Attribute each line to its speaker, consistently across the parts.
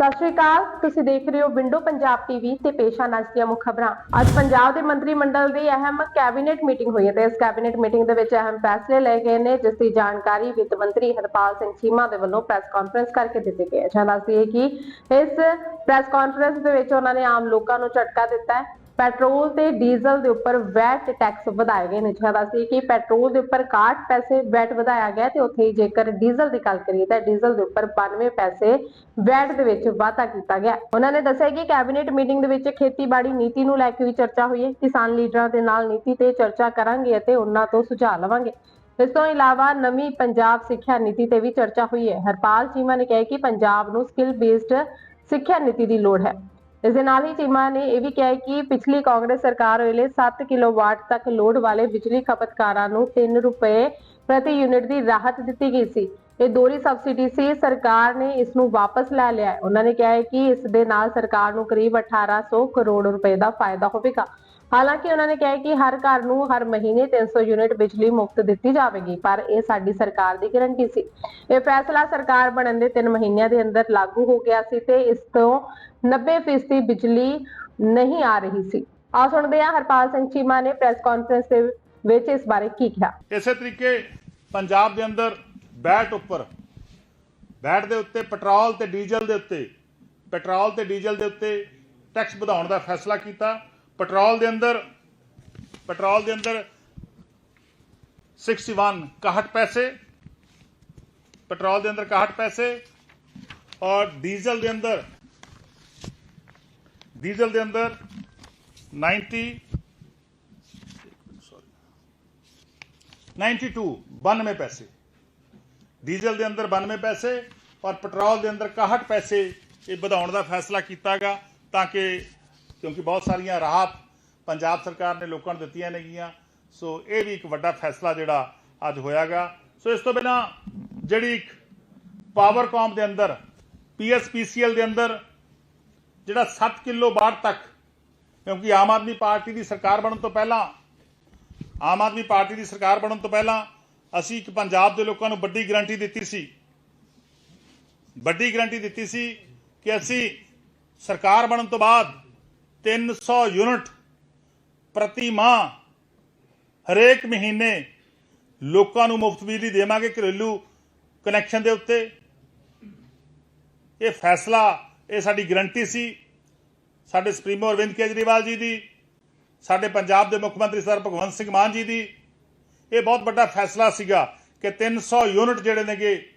Speaker 1: ਸਤਿ ਸ਼੍ਰੀ ਅਕਾਲ। ਤੁਸੀਂ ਦੇਖ ਰਹੇ ਹੋ ਵਿੰਡੋ ਪੰਜਾਬ ਟੀਵੀ ਤੇ ਪੇਸ਼ਾ ਅੱਜ ਦੀਆਂ ਮੁੱਖ ਖਬਰਾਂ। ਅੱਜ ਪੰਜਾਬ ਦੇ ਮੰਤਰੀ ਮੰਡਲ ਦੀ ਅਹਿਮ ਕੈਬਨਿਟ ਮੀਟਿੰਗ ਹੋਈ ਹੈ ਤੇ ਇਸ ਕੈਬਨਿਟ ਮੀਟਿੰਗ ਦੇ ਵਿੱਚ ਅਹਿਮ ਫੈਸਲੇ ਲਏ ਗਏ ਨੇ, ਜਿਸ ਦੀ ਜਾਣਕਾਰੀ ਵਿੱਤ ਮੰਤਰੀ ਹਰਪਾਲ ਸਿੰਘ ਚੀਮਾ ਦੇ ਵੱਲੋਂ ਪ੍ਰੈਸ ਕਾਨਫਰੰਸ ਕਰਕੇ ਦਿੱਤੀ ਗਈ ਹੈ। ਜਾਂ ਹੈ ਕਿ ਇਸ ਪ੍ਰੈਸ ਕਾਨਫਰੰਸ ਦੇ ਵਿੱਚ ਉਹਨਾਂ ਨੇ ਆਮ ਲੋਕਾਂ ਨੂੰ ਝਟਕਾ ਦਿੱਤਾ ਹੈ। ਪੈਟਰੋਲ ਤੇ ਡੀਜ਼ਲ ਦੇ ਉੱਪਰ ਵੈਟ ਟੈਕਸ ਵਧਾਏ ਗਏ ਨੇ। ਜਿਵੇਂ ਦੱਸੀ ਕਿ ਪੈਟਰੋਲ ਦੇ ਉੱਪਰ 61 ਪੈਸੇ ਵੈਟ ਵਧਾਇਆ ਗਿਆ ਤੇ ਉੱਥੇ ਜੇਕਰ ਡੀਜ਼ਲ ਦੀ ਗੱਲ ਕਰੀਏ ਤਾਂ ਡੀਜ਼ਲ ਦੇ ਉੱਪਰ 92 ਪੈਸੇ ਵੈਟ ਦੇ ਵਿੱਚ ਵਾਧਾ ਕੀਤਾ ਗਿਆ। ਉਹਨਾਂ ਨੇ ਦੱਸਿਆ ਕਿ ਕੈਬਨਿਟ ਮੀਟਿੰਗ ਦੇ ਵਿੱਚ ਖੇਤੀਬਾੜੀ ਨੀਤੀ ਨੂੰ ਲੈ ਕੇ ਵੀ ਚਰਚਾ ਹੋਈ ਹੈ। ਕਿਸਾਨ ਲੀਡਰਾਂ ਦੇ ਨਾਲ ਨੀਤੀ ਤੇ ਚਰਚਾ ਕਰਾਂਗੇ ਅਤੇ ਉਹਨਾਂ ਤੋਂ ਸੁਝਾਅ ਲਵਾਂਗੇ। ਇਸ ਤੋਂ ਇਲਾਵਾ ਨਵੀਂ ਪੰਜਾਬ ਸਿੱਖਿਆ ਨੀਤੀ ਤੇ ਵੀ ਚਰਚਾ ਹੋਈ ਹੈ। ਹਰਪਾਲ ਚੀਮਾ ਨੇ ਕਿਹਾ ਕਿ ਪੰਜਾਬ ਨੂੰ ਸਕਿੱਲ ਬੇਸਡ ਸਿੱਖਿਆ ਨੀਤੀ ਦੀ ਲੋੜ ਹੈ। ਇਸ ਦੇ ਨਾਲ ਹੀ ਚੀਮਾ ਨੇ ਇਹ ਵੀ ਕਿਹਾ ਕਿ ਪਿਛਲੀ ਕਾਂਗਰਸ ਸਰਕਾਰ ਵੇਲੇ 7 ਕਿਲੋਵਾਟ ਤੱਕ ਲੋਡ ਵਾਲੇ ਬਿਜਲੀ ਖਪਤਕਾਰਾਂ ਨੂੰ 3 ਰੁਪਏ ਪ੍ਰਤੀ ਯੂਨਿਟ ਦੀ ਰਾਹਤ ਦਿੱਤੀ ਗਈ ਸੀ। ਇਹ ਦੋਹਰੀ ਸਬਸਿਡੀ ਸੀ, ਸਰਕਾਰ ਨੇ ਇਸ ਨੂੰ ਵਾਪਸ ਲੈ ਲਿਆ ਉਹਨਾਂ ਨੇ ਕਿਹਾ ਹੈ ਕਿ ਇਸ ਦੇ ਨਾਲ ਸਰਕਾਰ ਨੂੰ ਕਰੀਬ 1800 ਕਰੋੜ ਰੁਪਏ ਦਾ ਫਾਇਦਾ ਹੋਵੇਗਾ। ਹਾਲਾਂਕਿ ਉਹਨਾਂ ਨੇ ਕਿਹਾ ਕਿ ਹਰ ਘਰ ਨੂੰ ਹਰ ਮਹੀਨੇ 300 ਯੂਨਿਟ ਬਿਜਲੀ ਮੁਫਤ ਦਿੱਤੀ ਜਾਵੇਗੀ, ਪਰ ਇਹ ਸਾਡੀ ਸਰਕਾਰ ਦੀ ਗਾਰੰਟੀ ਸੀ। ਇਹ ਫੈਸਲਾ ਸਰਕਾਰ ਬਣਨ ਦੇ 3 ਮਹੀਨਿਆਂ ਦੇ ਅੰਦਰ ਲਾਗੂ ਹੋ ਗਿਆ ਸੀ ਤੇ ਇਸ ਤੋਂ 90% ਬਿਜਲੀ ਨਹੀਂ ਆ ਰਹੀ ਸੀ। ਆਓ ਸੁਣਦੇ ਹਾਂ, ਹਰਪਾਲ ਸਿੰਘ ਚੀਮਾ ਨੇ ਪ੍ਰੈਸ ਕਾਨਫਰੰਸ ਦੇ ਵਿੱਚ ਇਸ ਬਾਰੇ ਕੀ ਕਿਹਾ।
Speaker 2: ਇਸੇ ਤਰੀਕੇ ਪੰਜਾਬ ਦੇ ਅੰਦਰ ਬੈਟ ਉੱਪਰ, ਬੈਟ ਦੇ ਉੱਤੇ ਪੈਟਰੋਲ ਤੇ ਡੀਜ਼ਲ ਦੇ ਉੱਤੇ, ਪੈਟਰੋਲ ਤੇ ਡੀਜ਼ਲ ਦੇ ਉੱਤੇ ਟੈਕਸ ਵਧਾਉਣ ਦਾ ਫੈਸਲਾ ਕੀਤਾ। ਪੈਟਰੋਲ ਦੇ ਅੰਦਰ ਪੈਟਰੋਲ ਦੇ ਅੰਦਰ 61 61 ਪੈਸੇ ਪੈਟਰੋਲ ਦੇ ਅੰਦਰ 61 ਪੈਸੇ ਔਰ ਡੀਜ਼ਲ ਦੇ ਅੰਦਰ ਡੀਜ਼ਲ ਦੇ ਅੰਦਰ 90 92 92 ਪੈਸੇ ਡੀਜ਼ਲ ਦੇ ਅੰਦਰ 92 ਪੈਸੇ ਔਰ ਪੈਟਰੋਲ ਦੇ ਅੰਦਰ 61 ਪੈਸੇ ਇਹ ਵਧਾਉਣ ਦਾ ਫੈਸਲਾ ਕੀਤਾਗਾ ਤਾਂ ਕਿ ਕਿਉਂਕਿ ਬਹੁਤ ਸਾਰੀਆਂ ਰਾਹਤ ਪੰਜਾਬ ਸਰਕਾਰ ਨੇ ਲੋਕਾਂ ਨੂੰ ਦਿੱਤੀਆਂ ਨੇਗੀਆਂ। ਸੋ ਇਹ ਵੀ ਇੱਕ ਵੱਡਾ ਫੈਸਲਾ ਜਿਹੜਾ ਅੱਜ ਹੋਇਆਗਾ। ਸੋ ਇਸ ਤੋਂ ਬਿਨਾ ਜਿਹੜੀ ਇੱਕ ਪਾਵਰਕਾਮ ਦੇ ਅੰਦਰ ਪੀਐਸਪੀਸੀਐਲ ਦੇ ਅੰਦਰ ਜਿਹੜਾ 7 ਕਿਲੋ ਬਾੜ ਤੱਕ, ਕਿਉਂਕਿ ਆਮ ਆਦਮੀ ਪਾਰਟੀ ਦੀ ਸਰਕਾਰ ਬਣਨ ਤੋਂ ਪਹਿਲਾਂ, ਆਮ ਆਦਮੀ ਪਾਰਟੀ ਦੀ ਸਰਕਾਰ ਬਣਨ ਤੋਂ ਪਹਿਲਾਂ ਅਸੀਂ ਇੱਕ ਪੰਜਾਬ ਦੇ ਲੋਕਾਂ ਨੂੰ ਵੱਡੀ ਗਰੰਟੀ ਦਿੱਤੀ ਸੀ। ਵੱਡੀ ਗਰੰਟੀ ਦਿੱਤੀ ਸੀ ਕਿ ਅਸੀਂ ਸਰਕਾਰ ਬਣਨ ਤੋਂ ਬਾਅਦ 300 ਯੂਨਿਟ ਪ੍ਰਤੀ ਮਾਹ ਹਰੇਕ ਮਹੀਨੇ ਲੋਕਾਂ ਨੂੰ ਮੁਫਤ ਬਿਜਲੀ ਦੇਵਾਂਗੇ ਘਰੇਲੂ ਕਨੈਕਸ਼ਨ ਦੇ ਉੱਤੇ। ਇਹ ਫੈਸਲਾ, ਇਹ ਸਾਡੀ ਗਰੰਟੀ ਸੀ। ਸਾਡੇ ਸੁਪਰੀਮੋ ਅਰਵਿੰਦ ਕੇਜਰੀਵਾਲ ਜੀ ਦੀ, ਸਾਡੇ ਪੰਜਾਬ ਦੇ ਮੁੱਖ ਮੰਤਰੀ ਸਰ ਭਗਵੰਤ ਸਿੰਘ ਮਾਨ ਜੀ ਦੀ। ਇਹ ਬਹੁਤ ਵੱਡਾ ਫੈਸਲਾ ਸੀਗਾ ਕਿ 300 ਯੂਨਿਟ ਜਿਹੜੇ ਨੇਗੇ,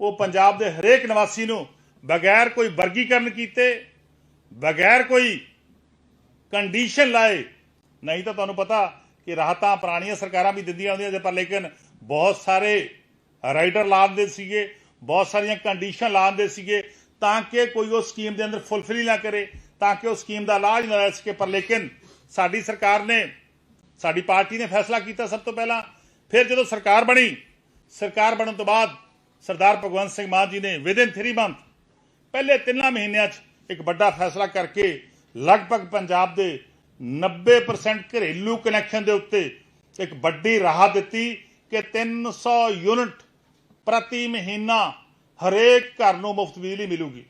Speaker 2: ਉਹ ਪੰਜਾਬ ਦੇ ਹਰੇਕ ਨਿਵਾਸੀ ਨੂੰ ਬਗੈਰ ਕੋਈ ਵਰਗੀਕਰਨ ਕੀਤੇ ਬਗੈਰ ਕੋਈ ਕੰਡੀਸ਼ਨ ਲਾਏ, ਨਹੀਂ ਤਾਂ ਤੁਹਾਨੂੰ ਪਤਾ ਕਿ ਰਾਹਤਾਂ ਪੁਰਾਣੀਆਂ ਸਰਕਾਰਾਂ ਵੀ ਦਿੰਦੀਆਂ ਹੁੰਦੀਆਂ ਪਰ ਲੇਕਿਨ ਬਹੁਤ ਸਾਰੇ ਰਾਈਡਰ ਲਾਉਂਦੇ ਸੀਗੇ, ਬਹੁਤ ਸਾਰੀਆਂ ਕੰਡੀਸ਼ਨ ਲਾਉਂਦੇ ਸੀਗੇ, ਤਾਂ ਕਿ ਕੋਈ ਉਹ ਸਕੀਮ ਦੇ ਅੰਦਰ ਫੁੱਲਫਿਲ ਨਾ ਕਰੇ, ਤਾਂ ਕਿ ਉਹ ਸਕੀਮ ਦਾ ਲਾਭ ਨਾ ਲੈ ਸਕੇ। ਪਰ ਲੇਕਿਨ ਸਾਡੀ ਸਰਕਾਰ ਨੇ, ਸਾਡੀ ਪਾਰਟੀ ਨੇ ਫੈਸਲਾ ਕੀਤਾ ਸਭ ਤੋਂ ਪਹਿਲਾਂ। ਫਿਰ ਜਦੋਂ ਸਰਕਾਰ ਬਣੀ, ਸਰਕਾਰ ਬਣਨ ਤੋਂ ਬਾਅਦ ਸਰਦਾਰ ਭਗਵੰਤ ਸਿੰਘ ਮਾਨ ਜੀ ਨੇ ਵਿਦਿਨ 3 ਮੰਥ ਪਹਿਲੇ ਤਿੰਨਾਂ ਮਹੀਨਿਆਂ 'ਚ ਇੱਕ ਵੱਡਾ ਫੈਸਲਾ ਕਰਕੇ ਲਗਭਗ ਪੰਜਾਬ ਦੇ 90% ਘਰੇਲੂ ਕਨੈਕਸ਼ਨ ਦੇ ਉੱਤੇ ਇੱਕ ਵੱਡੀ ਰਾਹ ਦਿੱਤੀ ਕਿ 300 ਯੂਨਿਟ ਪ੍ਰਤੀ ਮਹੀਨਾ ਹਰੇਕ ਘਰ ਨੂੰ ਮੁਫਤ ਬਿਜਲੀ ਮਿਲੂਗੀ।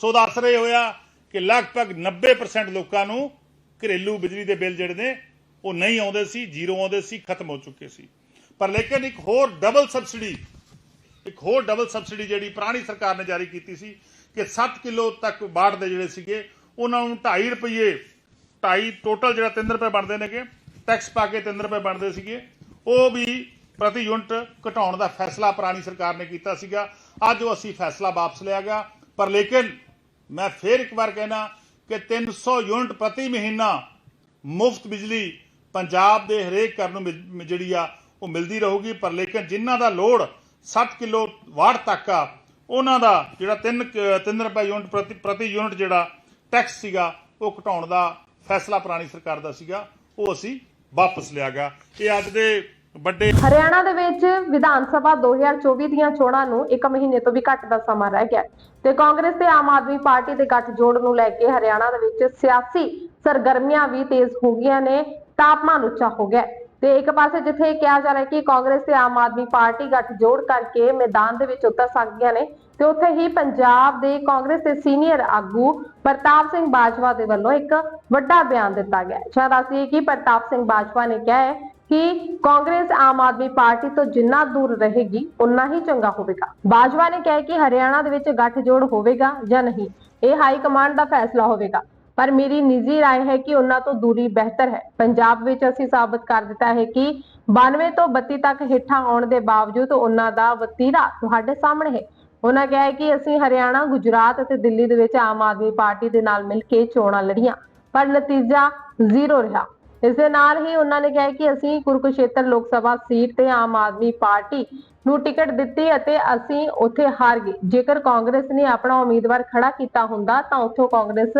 Speaker 2: ਸੋ ਦਾ ਅਸਰ ਇਹ ਹੋਇਆ ਕਿ ਲਗਭਗ 90% ਲੋਕਾਂ ਨੂੰ ਘਰੇਲੂ ਬਿਜਲੀ ਦੇ ਬਿੱਲ ਜਿਹੜੇ ਨੇ, ਉਹ ਨਹੀਂ ਆਉਂਦੇ ਸੀ, ਜ਼ੀਰੋ ਆਉਂਦੇ ਸੀ, ਖਤਮ ਹੋ ਚੁੱਕੇ ਸੀ। ਪਰ ਲੇਕਿਨ ਇੱਕ ਹੋਰ ਡਬਲ ਸਬਸਿਡੀ ਇੱਕ ਹੋਰ ਡਬਲ ਸਬਸਿਡੀ ਜਿਹੜੀ ਪੁਰਾਣੀ ਸਰਕਾਰ ਨੇ ਜਾਰੀ ਕੀਤੀ ਸੀ ਕਿ 7 ਕਿਲੋ ਤੱਕ ਬਾੜ ਦੇ ਜਿਹੜੇ ਸੀਗੇ, ਉਹਨਾਂ ਨੂੰ 2.5 ਰੁਪਏ 2.5 ਟੋਟਲ ਜਿਹੜਾ 3 ਰੁਪਏ ਬਣਦੇ ਨੇਗੇ ਟੈਕਸ ਪਾ ਕੇ 3 ਰੁਪਏ ਬਣਦੇ ਸੀਗੇ। ਉਹ ਵੀ ਪ੍ਰਤੀ ਯੂਨਿਟ ਘਟਾਉਣ ਦਾ ਫੈਸਲਾ ਪੁਰਾਣੀ ਸਰਕਾਰ ਨੇ ਕੀਤਾ ਸੀਗਾ। ਅੱਜ ਉਹ ਅਸੀਂ ਫੈਸਲਾ ਵਾਪਸ ਲਿਆ ਗਿਆ। ਪਰ ਲੇਕਿਨ ਮੈਂ ਫੇਰ ਇੱਕ ਵਾਰ ਕਹਿਣਾ ਕਿ 300 ਯੂਨਿਟ ਪ੍ਰਤੀ ਮਹੀਨਾ ਮੁਫਤ ਬਿਜਲੀ ਪੰਜਾਬ ਦੇ ਹਰੇਕ ਘਰ ਨੂੰ ਮਿਲ- ਜਿਹੜੀ ਆ, ਉਹ ਮਿਲਦੀ ਰਹੂਗੀ। ਪਰ ਲੇਕਿਨ ਜਿਨ੍ਹਾਂ ਦਾ ਲੋਡ 7 ਕਿਲੋ ਵਾਟ ਤੱਕ ਆ ਉਹਨਾਂ ਦਾ ਜਿਹੜਾ 3 3 ਰੁਪਏ ਯੂਨਿਟ ਪ੍ਰਤੀ ਪ੍ਰਤੀ ਯੂਨਿਟ ਜਿਹੜਾ ਟੈਕਸ ਸੀਗਾ, ਉਹ ਘਟਾਉਣ ਦਾ ਫੈਸਲਾ ਪੁਰਾਣੀ ਸਰਕਾਰ ਦਾ ਸੀਗਾ, ਉਹ ਅਸੀਂ ਵਾਪਸ ਲਿਆ ਗਿਆ। ਇਹ ਅੱਜ ਦੇ ਵੱਡੇ
Speaker 1: ਹਰਿਆਣਾ ਦੇ ਵਿੱਚ ਵਿਧਾਨ ਸਭਾ 2024 ਦੀਆਂ ਚੋਣਾਂ ਨੂੰ 1 ਮਹੀਨੇ ਤੋਂ ਵੀ ਘੱਟ ਦਾ ਸਮਾਂ ਰਹਿ ਗਿਆ ਤੇ ਕਾਂਗਰਸ ਤੇ ਆਮ ਆਦਮੀ ਪਾਰਟੀ ਦੇ ਗੱਠਜੋੜ ਨੂੰ ਲੈ ਕੇ ਹਰਿਆਣਾ ਦੇ ਵਿੱਚ ਸਿਆਸੀ ਸਰਗਰਮੀਆਂ ਵੀ ਤੇਜ਼ ਹੋ ਗਈਆਂ ਨੇ, ਤਾਪਮਾਨ ਉੱਚਾ ਹੋ ਗਿਆ ਤੇ ਇੱਕ ਪਾਸੇ ਜਿੱਥੇ ਕਿਹਾ ਜਾ ਰਿਹਾ ਕਿ ਕਾਂਗਰਸ ਤੇ ਆਮ ਆਦਮੀ ਪਾਰਟੀ ਗੱਠਜੋੜ ਕਰਕੇ ਮੈਦਾਨ ਦੇ ਵਿੱਚ ਉਤਰ ਸਕਦੀਆਂ ਨੇ ਤੇ ਉੱਥੇ ਹੀ ਪੰਜਾਬ ਦੇ ਕਾਂਗਰਸ ਦੇ ਸੀਨੀਅਰ ਆਗੂ ਪ੍ਰਤਾਪ ਸਿੰਘ ਬਾਜਵਾ ਦੇ ਵੱਲੋਂ ਇੱਕ ਵੱਡਾ ਬਿਆਨ ਦਿੱਤਾ ਗਿਆ ਹੈ। ਸ਼ਾਇਦ ਅਸੀਂ ਕਿ ਪ੍ਰਤਾਪ ਸਿੰਘ ਬਾਜਵਾ ਨੇ ਕਿਹਾ ਹੈ ਕਿ ਕਾਂਗਰਸ ਆਮ ਆਦਮੀ ਪਾਰਟੀ ਤੋਂ ਜਿੰਨਾ ਦੂਰ ਰਹੇਗੀ ਉਨਾ ਹੀ ਚੰਗਾ ਹੋਵੇਗਾ। ਬਾਜਵਾ ਨੇ ਕਿਹਾ ਕਿ ਹਰਿਆਣਾ ਦੇ ਵਿੱਚ ਗੱਠਜੋੜ ਹੋਵੇਗਾ ਜਾਂ ਨਹੀਂ, ਇਹ ਹਾਈ ਕਮਾਂਡ ਦਾ ਫੈਸਲਾ ਹੋਵੇਗਾ। ਪਰ ਮੇਰੀ ਨਿੱਜੀ رائے ਹੈ ਕਿ ਉਹਨਾਂ ਤੋਂ ਦੂਰੀ ਬਿਹਤਰ ਹੈ ਪੰਜਾਬ ਵਿੱਚ ਅਸੀਂ ਸਾਬਤ ਕਰ ਦਿੱਤਾ ਹੈ ਕਿ 92 ਤੋਂ 32 ਤੱਕ ਹੇਠਾਂ ਆਉਣ ਦੇ ਬਾਵਜੂਦ ਉਹਨਾਂ ਦਾ ਵਤੀਰਾ ਤੁਹਾਡੇ ਸਾਹਮਣੇ ਹੈ ਉਹਨਾਂ ਕਿਹਾ ਹੈ ਕਿ ਅਸੀਂ ਹਰਿਆਣਾ ਗੁਜਰਾਤ ਅਤੇ ਦਿੱਲੀ ਦੇ ਵਿੱਚ ਆਮ ਆਦਮੀ ਪਾਰਟੀ ਦੇ ਨਾਲ ਮਿਲ ਕੇ ਚੋਣਾਂ ਲੜੀਆਂ ਪਰ ਨਤੀਜਾ ਜ਼ੀਰੋ ਰਿਹਾ ਇਸ ਦੇ ਨਾਲ ਹੀ ਉਹਨਾਂ ਨੇ ਕਿਹਾ ਹੈ ਕਿ ਅਸੀਂ ਕੁਰੂਕਸ਼ੇਤਰ ਲੋਕ ਸਭਾ ਸੀਟ ਤੇ ਆਮ ਆਦਮੀ ਪਾਰਟੀ ਨੂੰ ਟਿਕਟ ਦਿੱਤੀ ਅਤੇ ਅਸੀਂ ਉੱਥੇ ਹਾਰ ਗਏ ਜੇਕਰ ਕਾਂਗਰਸ ਨੇ ਆਪਣਾ ਉਮੀਦਵਾਰ ਖੜਾ ਕੀਤਾ ਹੁੰਦਾ ਤਾਂ ਉੱਥੋਂ ਕਾਂਗਰਸ